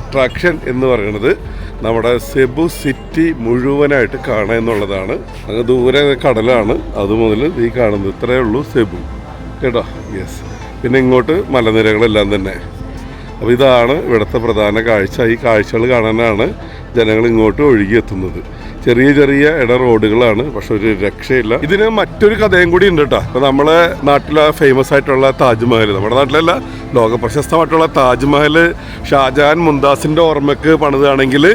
അട്രാക്ഷൻ എന്ന് പറയുന്നത് നമ്മുടെ സെബു സിറ്റി മുഴുവനായിട്ട് കാണുക എന്നുള്ളതാണ്. അങ്ങ് ദൂരെ കടലാണ്. അത് മുതൽ ഈ കാണുന്നത്. ഇത്രയേ ഉള്ളൂ സെബു. കേട്ടോ? യെസ് പിന്നെ ഇങ്ങോട്ട് മലനിരകളെല്ലാം തന്നെ. അപ്പോൾ ഇതാണ് ഇവിടുത്തെ പ്രധാന കാഴ്ച. ഈ കാഴ്ചകൾ കാണാനാണ് ജനങ്ങൾ ഇങ്ങോട്ട് ഒഴുകിയെത്തുന്നത് ചെറിയ ചെറിയ ഇട റോഡുകളാണ് പക്ഷെ ഒരു രക്ഷയില്ല. ഇതിന് മറ്റൊരു കഥയും കൂടി ഉണ്ട് കേട്ടോ. അപ്പോൾ നമ്മളെ നാട്ടിലെ ഫേമസ് ആയിട്ടുള്ള താജ്മഹൽ നമ്മുടെ നാട്ടിലല്ല ലോക പ്രശസ്തമായിട്ടുള്ള താജ്മഹൽ ഷാജഹാൻ മുംതാസിന്റെ ഓർമ്മയ്ക്ക് പണിതാണെങ്കിൽ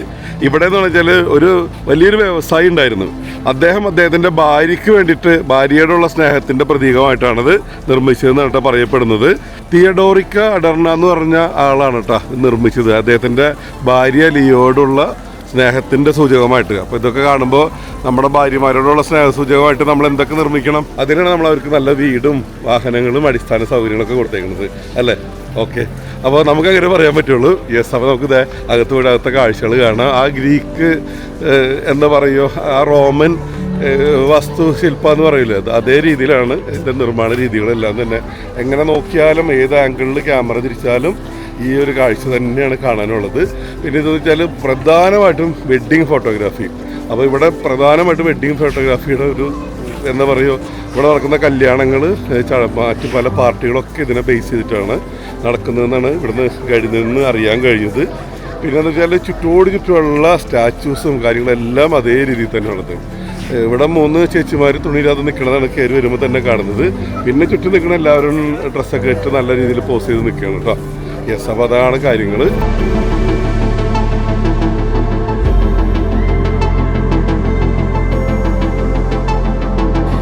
ഇവിടെ എന്ന് പറഞ്ഞാൽ ഒരു വലിയൊരു വ്യവസായി ഉണ്ടായിരുന്നു. അദ്ദേഹം അദ്ദേഹത്തിന്റെ ഭാര്യയ്ക്ക് വേണ്ടിയിട്ട് ഭാര്യയോടുള്ള സ്നേഹത്തിന്റെ പ്രതീകമായിട്ടാണത് നിർമ്മിച്ചതെന്ന് കേട്ടോ പറയപ്പെടുന്നത്. തിയഡോറിക്ക അഡർണ എന്ന് പറഞ്ഞ ആളാണ് കേട്ടോ നിർമ്മിച്ചത്. അദ്ദേഹത്തിന്റെ ഭാര്യ ലിയോടുള്ള സ്നേഹത്തിന്റെ സൂചകമായിട്ട്. അപ്പോൾ ഇതൊക്കെ കാണുമ്പോൾ നമ്മുടെ ഭാര്യമാരോടുള്ള സ്നേഹ സൂചകമായിട്ട് നമ്മൾ എന്തൊക്കെ നിർമ്മിക്കണം? അതിനാണ് നമ്മൾ അവർക്ക് നല്ല വീടും വാഹനങ്ങളും അടിസ്ഥാന സൗകര്യങ്ങളൊക്കെ കൊടുത്തേക്കുന്നത്. അല്ലേ? ഓക്കെ. അപ്പോൾ നമുക്ക് അങ്ങനെ പറയാൻ പറ്റുള്ളൂ. യെസ് അപ്പോൾ നമുക്ക് ഇതേ അകത്ത് വീട് അകത്തെ കാഴ്ചകൾ കാണാം. ആ ഗ്രീക്ക് എന്താ പറയുക? ആ റോമൻ വസ്തു വാസ്തുശില്പം എന്ന് പറയില്ലേ? അത് അതേ രീതിയിലാണ് ഇതിന്റെ നിർമ്മാണ രീതികളെല്ലാം തന്നെ. എങ്ങനെ നോക്കിയാലും ഏത് ആംഗിളിൽ ക്യാമറ തിരിച്ചാലും ഈ ഒരു കാഴ്ച തന്നെയാണ് കാണാനുള്ളത്. പിന്നെ ഇതെന്ന് വെച്ചാൽ പ്രധാനമായിട്ടും വെഡ്ഡിങ് ഫോട്ടോഗ്രാഫി അപ്പോൾ ഇവിടെ പ്രധാനമായിട്ടും വെഡ്ഡിങ് ഫോട്ടോഗ്രാഫിയുടെ ഒരു എന്താ പറയുക ഇവിടെ നടക്കുന്ന കല്യാണങ്ങൾ മറ്റു പല പാർട്ടികളൊക്കെ ഇതിനെ ബേസ് ചെയ്തിട്ടാണ് നടക്കുന്നതെന്നാണ് ഇവിടുന്ന് ഗൈഡിൽ നിന്ന് അറിയാൻ കഴിഞ്ഞത്. പിന്നെ എന്ന് വെച്ചാൽ ചുറ്റോട് ചുറ്റുമുള്ള സ്റ്റാച്യൂസും കാര്യങ്ങളെല്ലാം അതേ രീതിയിൽ തന്നെയുള്ളത്. ഇവിടെ മൂന്ന് ചേച്ചിമാർ തുണിയില്ലാതെ നിൽക്കണതാണ് കയറി വരുമ്പോൾ തന്നെ കാണുന്നത്. പിന്നെ ചുറ്റും നിൽക്കുന്ന എല്ലാവരും ഡ്രസ്സൊക്കെ ഇട്ട് നല്ല രീതിയിൽ പോസ് ചെയ്ത് നിൽക്കുകയാണ് കേട്ടോ. യെസ് അപ്പോൾ അതാണ് കാര്യങ്ങൾ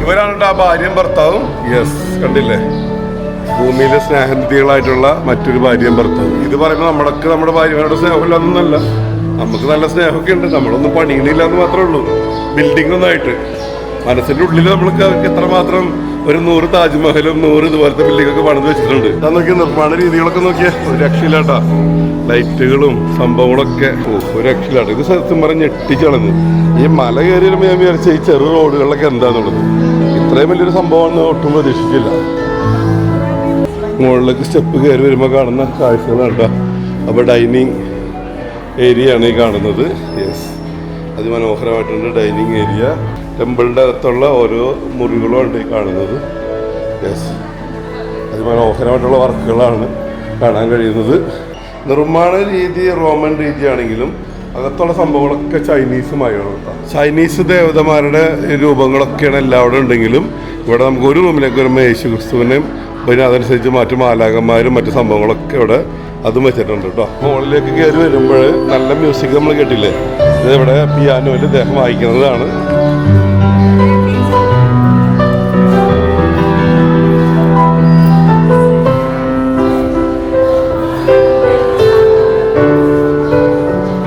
ഇവരാണ് ആ ഭാര്യയും ഭർത്താവും. യെസ് കണ്ടില്ലേ? ഭൂമിയിലെ സ്നേഹനിധികളായിട്ടുള്ള മറ്റൊരു ഭാര്യയും ഭർത്താവും. ഇത് പറയുമ്പോൾ നമ്മളൊക്കെ നമ്മുടെ ഭാര്യമാരുടെ സ്നേഹമില്ലാന്നല്ല നമുക്ക് നല്ല സ്നേഹമൊക്കെ ഉണ്ട്. നമ്മളൊന്നും പണിയണില്ല എന്ന് മാത്രമേ ഉള്ളൂ. ബിൽഡിംഗ് ഒന്നായിട്ട്. മനസ്സിന്റെ ഉള്ളിൽ നമ്മൾക്ക് എത്രമാത്രം ഒരു നൂറ് താജ്മഹലും നൂറ് ഇതുപോലത്തെ ബിൽഡിങ്ങൊക്കെ പണിത് വെച്ചിട്ടുണ്ട്. അത് നോക്കിയ നിർമ്മാണ രീതികളൊക്കെ നോക്കിയാൽ ഒരു രക്ഷയില്ലാട്ടാ ലൈറ്റുകളും സംഭവങ്ങളൊക്കെ. ഒരു രക്ഷയില്ലാട്ടോ ഇത് സത്യം പറഞ്ഞ് ഞെട്ടിച്ചളഞ്ഞു ഈ മല കയറി ഞാൻ വിചാരിച്ച ഈ ചെറു റോഡുകളിലൊക്കെ എന്താന്നുള്ളത്. ഇത്രയും വലിയൊരു സംഭവമാണെന്ന് ഒട്ടും പ്രതീക്ഷിച്ചില്ല. മുകളിലേക്ക് സ്റ്റെപ്പ് കയറി വരുമ്പോൾ കാണുന്ന കാഴ്ചകളാണ് കേട്ടോ. അപ്പോൾ ഡൈനിങ് ഏരിയ ആണ് ഈ കാണുന്നത്. യെസ് അതിമനോഹരമായിട്ടുണ്ട് ഡൈനിങ് ഏരിയ ടെമ്പിളിന്റെ അകത്തുള്ള ഓരോ മുറികളുമാണ് ഈ കാണുന്നത്. യെസ് അതിമനോഹരമായിട്ടുള്ള വർക്കുകളാണ് കാണാൻ കഴിയുന്നത്. നിർമ്മാണ രീതി റോമൻ രീതിയാണെങ്കിലും അകത്തുള്ള സംഭവങ്ങളൊക്കെ ചൈനീസുമായാണ് ചൈനീസ് ദേവതമാരുടെ രൂപങ്ങളൊക്കെയാണ് എല്ലാവിടെ ഉണ്ടെങ്കിലും ഇവിടെ നമുക്ക് ഒരു റൂമിലേക്ക് വരുമ്പോൾ യേശു ക്രിസ്തുവിനെയും പിന്നെ അതനുസരിച്ച് മറ്റു മാലാകന്മാരും മറ്റു സംഭവങ്ങളൊക്കെ ഇവിടെ അതും വെച്ചിട്ടുണ്ട് കേട്ടോ. മുകളിലേക്ക് കയറി വരുമ്പോൾ നല്ല മ്യൂസിക് നമ്മൾ കേട്ടില്ലേ? ഇത് ഇവിടെ പിയാനോയിൽ ഇദ്ദേഹം വായിക്കുന്നതാണ്.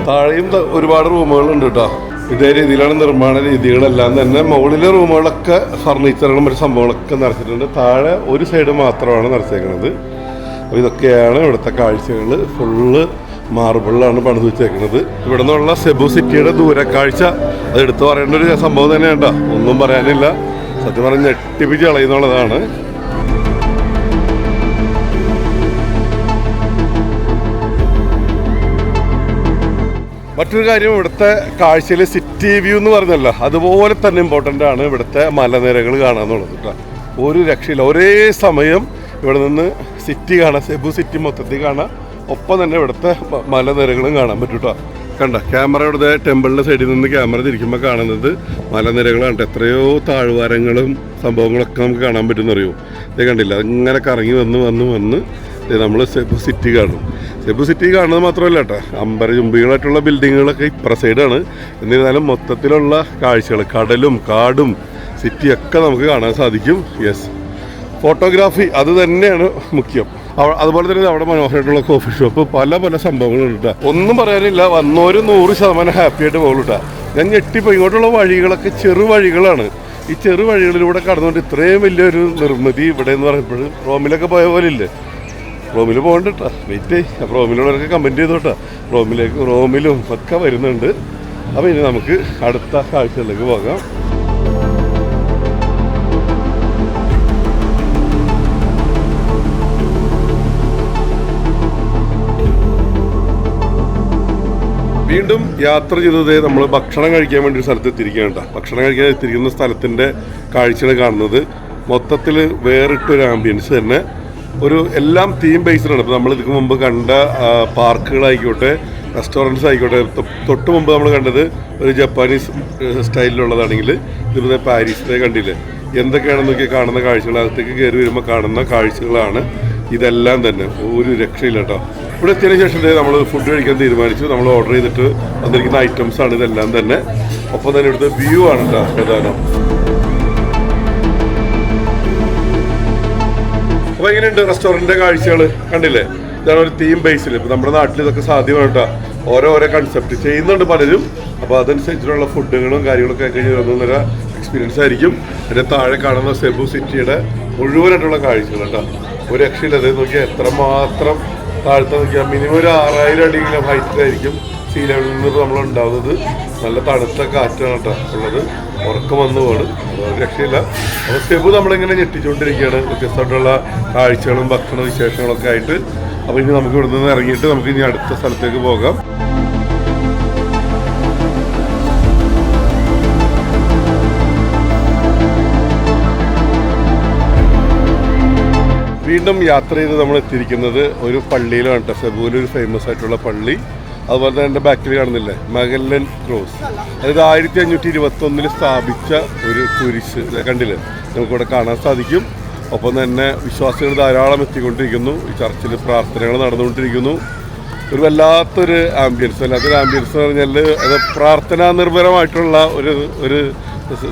താഴെയും ഒരുപാട് റൂമുകളുണ്ട് കേട്ടോ. ഇതേ രീതിയിലാണ് നിർമ്മാണ രീതികളെല്ലാം തന്നെ. മുകളിലെ റൂമുകളൊക്കെ ഫർണിച്ചറുകളും മറ്റു സംഭവങ്ങളൊക്കെ നിറച്ചിട്ടുണ്ട്. താഴെ ഒരു സൈഡ് മാത്രമാണ് നിറച്ചേക്കുന്നത് അപ്പോൾ ഇതൊക്കെയാണ് ഇവിടുത്തെ കാഴ്ചകൾ ഫുള്ള് മാർബിളിലാണ് പണിത് വെച്ചേക്കുന്നത് ഇവിടെ നിന്നുള്ള സെബു സിറ്റിയുടെ ദൂരക്കാഴ്ച അത് എടുത്തു പറയേണ്ട ഒരു സംഭവം തന്നെ കേട്ടോ ഒന്നും പറയാനില്ല. സത്യം പറഞ്ഞ് ഞെട്ടിപ്പിച്ച് കളയുന്നുള്ളതാണ്. മറ്റൊരു കാര്യം ഇവിടുത്തെ കാഴ്ചയിൽ സിറ്റി വ്യൂ എന്ന് പറഞ്ഞല്ലോ അതുപോലെ തന്നെ ഇമ്പോർട്ടന്റ് ആണ് ഇവിടുത്തെ മലനിരകൾ കാണാന്നുള്ളത് കേട്ടോ. ഒരു രക്ഷയില്ല. ഒരേ സമയം ഇവിടെ നിന്ന് സിറ്റി കാണാം. സെബു സിറ്റി മൊത്തത്തിൽ കാണാം. ഒപ്പം തന്നെ ഇവിടുത്തെ മലനിരകളും കാണാൻ പറ്റും കേട്ടോ. കണ്ട ക്യാമറയുടെ ടെമ്പിളിന്റെ സൈഡിൽ നിന്ന് ക്യാമറ തിരിക്കുമ്പോൾ കാണുന്നത് മലനിരകളാണ് എത്രയോ താഴ്വാരങ്ങളും സംഭവങ്ങളൊക്കെ നമുക്ക് കാണാൻ പറ്റുമെന്നറിയോ ഇത് കണ്ടില്ല ഇങ്ങനെ കറങ്ങി വന്ന് വന്ന് വന്ന് നമ്മൾ സെബു സിറ്റി കാണും. സെബു സിറ്റി കാണുന്നത് മാത്രമല്ല കേട്ടോ അമ്പരചുംബികളായിട്ടുള്ള ബിൽഡിങ്ങുകളൊക്കെ ഇപ്പുറ സൈഡാണ്. എന്നിരുന്നാലും മൊത്തത്തിലുള്ള കാഴ്ചകൾ കടലും കാടും സിറ്റിയൊക്കെ നമുക്ക് കാണാൻ സാധിക്കും. യെസ് ഫോട്ടോഗ്രാഫി അത് തന്നെയാണ് മുഖ്യം. അതുപോലെ തന്നെ അവിടെ മനോഹരമായിട്ടുള്ള കോഫി ഷോപ്പ് പല പല സംഭവങ്ങളുണ്ട്. ഒന്നും പറയാനില്ല വന്നൊരു നൂറ് ശതമാനം ഹാപ്പി ആയിട്ട് പോകുള്ളൂട്ടാ ഞാൻ ഞെട്ടിപ്പോ ഇങ്ങോട്ടുള്ള വഴികളൊക്കെ ചെറു വഴികളാണ്. ഈ ചെറു വഴികളിലൂടെ കടന്നുകൊണ്ട് ഇത്രയും വലിയൊരു നിർമ്മിതി ഇവിടെ എന്ന് പറയുമ്പോൾ റോമിലൊക്കെ പോയ പോലെ ഇല്ലേ? റോമിൽ പോകണ്ട കേട്ടോ. വെയിറ്റ് ചെയ്യ്. അപ്പോൾ റോമിലുള്ളവരൊക്കെ കമന്റ് ചെയ്തോട്ടാ റോമിലേക്ക് റോമിലും ഒക്കെ വരുന്നുണ്ട്. അപ്പോൾ ഇനി നമുക്ക് അടുത്ത കാഴ്ചകളിലേക്ക് പോകാം. വീണ്ടും യാത്ര ചെയ്തത് നമ്മൾ ഭക്ഷണം കഴിക്കാൻ വേണ്ടി ഒരു സ്ഥലത്ത് എത്തിയിരിക്കുകയാണ് ഭക്ഷണം കഴിക്കാൻ എത്തിയിരിക്കുന്ന സ്ഥലത്തിന്റെ കാഴ്ചകൾ കാണുന്നത്. മൊത്തത്തിൽ വേറിട്ടൊരു ആംബിയൻസ് തന്നെ. ഒരു എല്ലാം തീം ബേസ്ഡാണ് ഇപ്പോൾ നമ്മൾ ഇതിന് മുമ്പ് കണ്ട പാർക്കുകളായിക്കോട്ടെ റെസ്റ്റോറന്റ്സ് ആയിക്കോട്ടെ തൊട്ട് മുമ്പ് നമ്മൾ കണ്ടത് ഒരു ജപ്പാനീസ് സ്റ്റൈലിലുള്ളതാണെങ്കിൽ ഇതിപ്പോൾ പാരീസിലെ കണ്ടില്ലേ? എന്തൊക്കെയാണെന്നൊക്കെ നോക്കി കാണുന്ന കാഴ്ചകൾ അകത്തേക്ക് കയറി വരുമ്പോൾ കാണുന്ന കാഴ്ചകളാണ്. ഇതെല്ലാം തന്നെ. ഒരു രക്ഷയില്ല കേട്ടോ. ഇവിടെ എത്തിയതിനു ശേഷം നമ്മൾ ഫുഡ് കഴിക്കാൻ തീരുമാനിച്ചു. നമ്മൾ ഓർഡർ ചെയ്തിട്ട് വന്നിരിക്കുന്ന ഐറ്റംസ് ആണ് ഇതെല്ലാം തന്നെ. ഒപ്പം തന്നെ ഇവിടുത്തെ വ്യൂ ആണ് കേട്ടോ പ്രധാനം. അപ്പൊ എങ്ങനെയുണ്ട് റെസ്റ്റോറന്റിന്റെ കാഴ്ചകൾ കണ്ടില്ലേ? ഇതാണ് ഒരു തീം ബേസിൽ ഇപ്പൊ നമ്മുടെ നാട്ടിൽ ഇതൊക്കെ സാധ്യമാണ് കേട്ടോ. ഓരോ ഓരോ കൺസെപ്റ്റ് ചെയ്യുന്നുണ്ട് പലരും. അപ്പൊ അതനുസരിച്ചിട്ടുള്ള ഫുഡുകളും കാര്യങ്ങളൊക്കെ കഴിഞ്ഞ് വരുന്നൊരു എക്സ്പീരിയൻസ് ആയിരിക്കും. അതിന്റെ താഴെ കാണുന്ന സെബു സിറ്റിയുടെ മുഴുവനായിട്ടുള്ള കാഴ്ചകൾ കേട്ടോ. ഒരു രക്ഷയില്ല. അത് നോക്കിയാൽ എത്രമാത്രം താഴ്ത്ത നോക്കിയാൽ മിനിമം ഒരു ആറായിരം അടിയെങ്കിലും ഹൈറ്റിലായിരിക്കും സീ ലെവലിൽ നിന്ന് നമ്മൾ ഉണ്ടാവുന്നത്. നല്ല തണുത്ത കാറ്റാണ് കേട്ടോ ഉള്ളത്. ഉറക്കം വന്നു ഒരു രക്ഷയില്ല. അപ്പോൾ സ്റ്റെപ്പ് നമ്മളിങ്ങനെ ഞെട്ടിച്ചുകൊണ്ടിരിക്കുകയാണ്. വ്യത്യസ്തമായിട്ടുള്ള കാഴ്ചകളും ഭക്ഷണ വിശേഷങ്ങളൊക്കെ ആയിട്ട്. അപ്പോൾ ഇനി നമുക്ക് ഇവിടെ നിന്ന് ഇറങ്ങിയിട്ട് നമുക്ക് ഇനി അടുത്ത സ്ഥലത്തേക്ക് പോകാം. വീണ്ടും യാത്ര ചെയ്ത് നമ്മൾ എത്തിയിരിക്കുന്നത് ഒരു പള്ളിയിലാണ് കേട്ടോ സെബുവിൽ ഒരു ഫേമസ് ആയിട്ടുള്ള പള്ളി. അതുപോലെ തന്നെ എന്റെ ബാക്കിൽ കാണുന്നില്ലേ? മഗല്ലൻ ക്രോസ് അതായത് ആയിരത്തി അഞ്ഞൂറ്റി ഇരുപത്തി ഒന്നിൽ സ്ഥാപിച്ച ഒരു കുരിശ്. കണ്ടില്ലേ? നമുക്കിവിടെ കാണാൻ സാധിക്കും. ഒപ്പം തന്നെ വിശ്വാസികൾ ധാരാളം എത്തിക്കൊണ്ടിരിക്കുന്നു. ഈ ചർച്ചിൽ പ്രാർത്ഥനകൾ നടന്നുകൊണ്ടിരിക്കുന്നു. ഒരു വല്ലാത്തൊരു ആംബിയൻസ് വല്ലാത്തൊരു ആംബിയൻസ് എന്ന് പറഞ്ഞാൽ അത് പ്രാർത്ഥനാ നിർഭരമായിട്ടുള്ള ഒരു ഒരു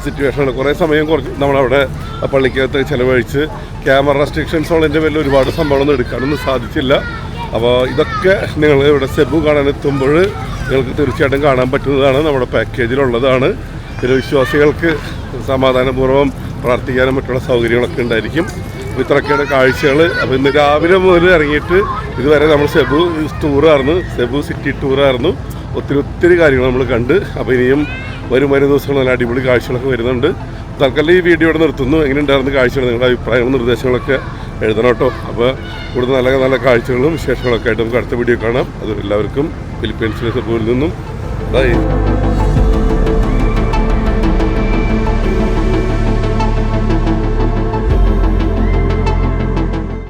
സിറ്റുവേഷനാണ് കുറേ സമയം കുറച്ച് നമ്മളവിടെ പള്ളിക്കകത്ത് ചിലവഴിച്ച് ക്യാമറ റെസ്ട്രിക്ഷൻസ് ഉള്ളതിന്റെ പേരിൽ ഒരുപാട് സംഭവങ്ങളൊന്നും എടുക്കാനൊന്നും സാധിച്ചില്ല. അപ്പോൾ ഇതൊക്കെ നിങ്ങൾ ഇവിടെ സെബു കാണാൻ എത്തുമ്പോൾ നിങ്ങൾക്ക് തീർച്ചയായിട്ടും കാണാൻ പറ്റുന്നതാണ്. നമ്മുടെ പാക്കേജിലുള്ളതാണ് പിന്നെ വിശ്വാസികൾക്ക് സമാധാനപൂർവം പ്രാർത്ഥിക്കാനും മറ്റുള്ള സൗകര്യങ്ങളൊക്കെ ഉണ്ടായിരിക്കും. ഇത്രയൊക്കെയാണ് കാഴ്ചകൾ. അപ്പോൾ ഇന്ന് രാവിലെ മുതൽ ഇറങ്ങിയിട്ട് ഇതുവരെ നമ്മൾ സെബു ടൂറായിരുന്നു സെബു സിറ്റി ടൂറായിരുന്നു ഒത്തിരി ഒത്തിരി കാര്യങ്ങൾ നമ്മൾ കണ്ട്. അപ്പോൾ ഇനിയും വരും വരും ദിവസങ്ങൾ നല്ല അടിപൊളി കാഴ്ചകളൊക്കെ വരുന്നുണ്ട്. തൽക്കാലം ഈ വീഡിയോ ഇവിടെ നിർത്തുന്നു. എങ്ങനെ ഉണ്ടായിരുന്ന കാഴ്ചകൾ നിങ്ങളുടെ അഭിപ്രായവും നിർദ്ദേശങ്ങളൊക്കെ എഴുതണം കേട്ടോ. അപ്പോൾ കൂടുതൽ നല്ല നല്ല കാഴ്ചകളും വിശേഷങ്ങളൊക്കെ ആയിട്ട് നമുക്ക് അടുത്ത വീഡിയോ കാണാം. അത് എല്ലാവർക്കും ഫിലിപ്പീൻസിലെ സെബുവിൽ നിന്നും. ബൈ.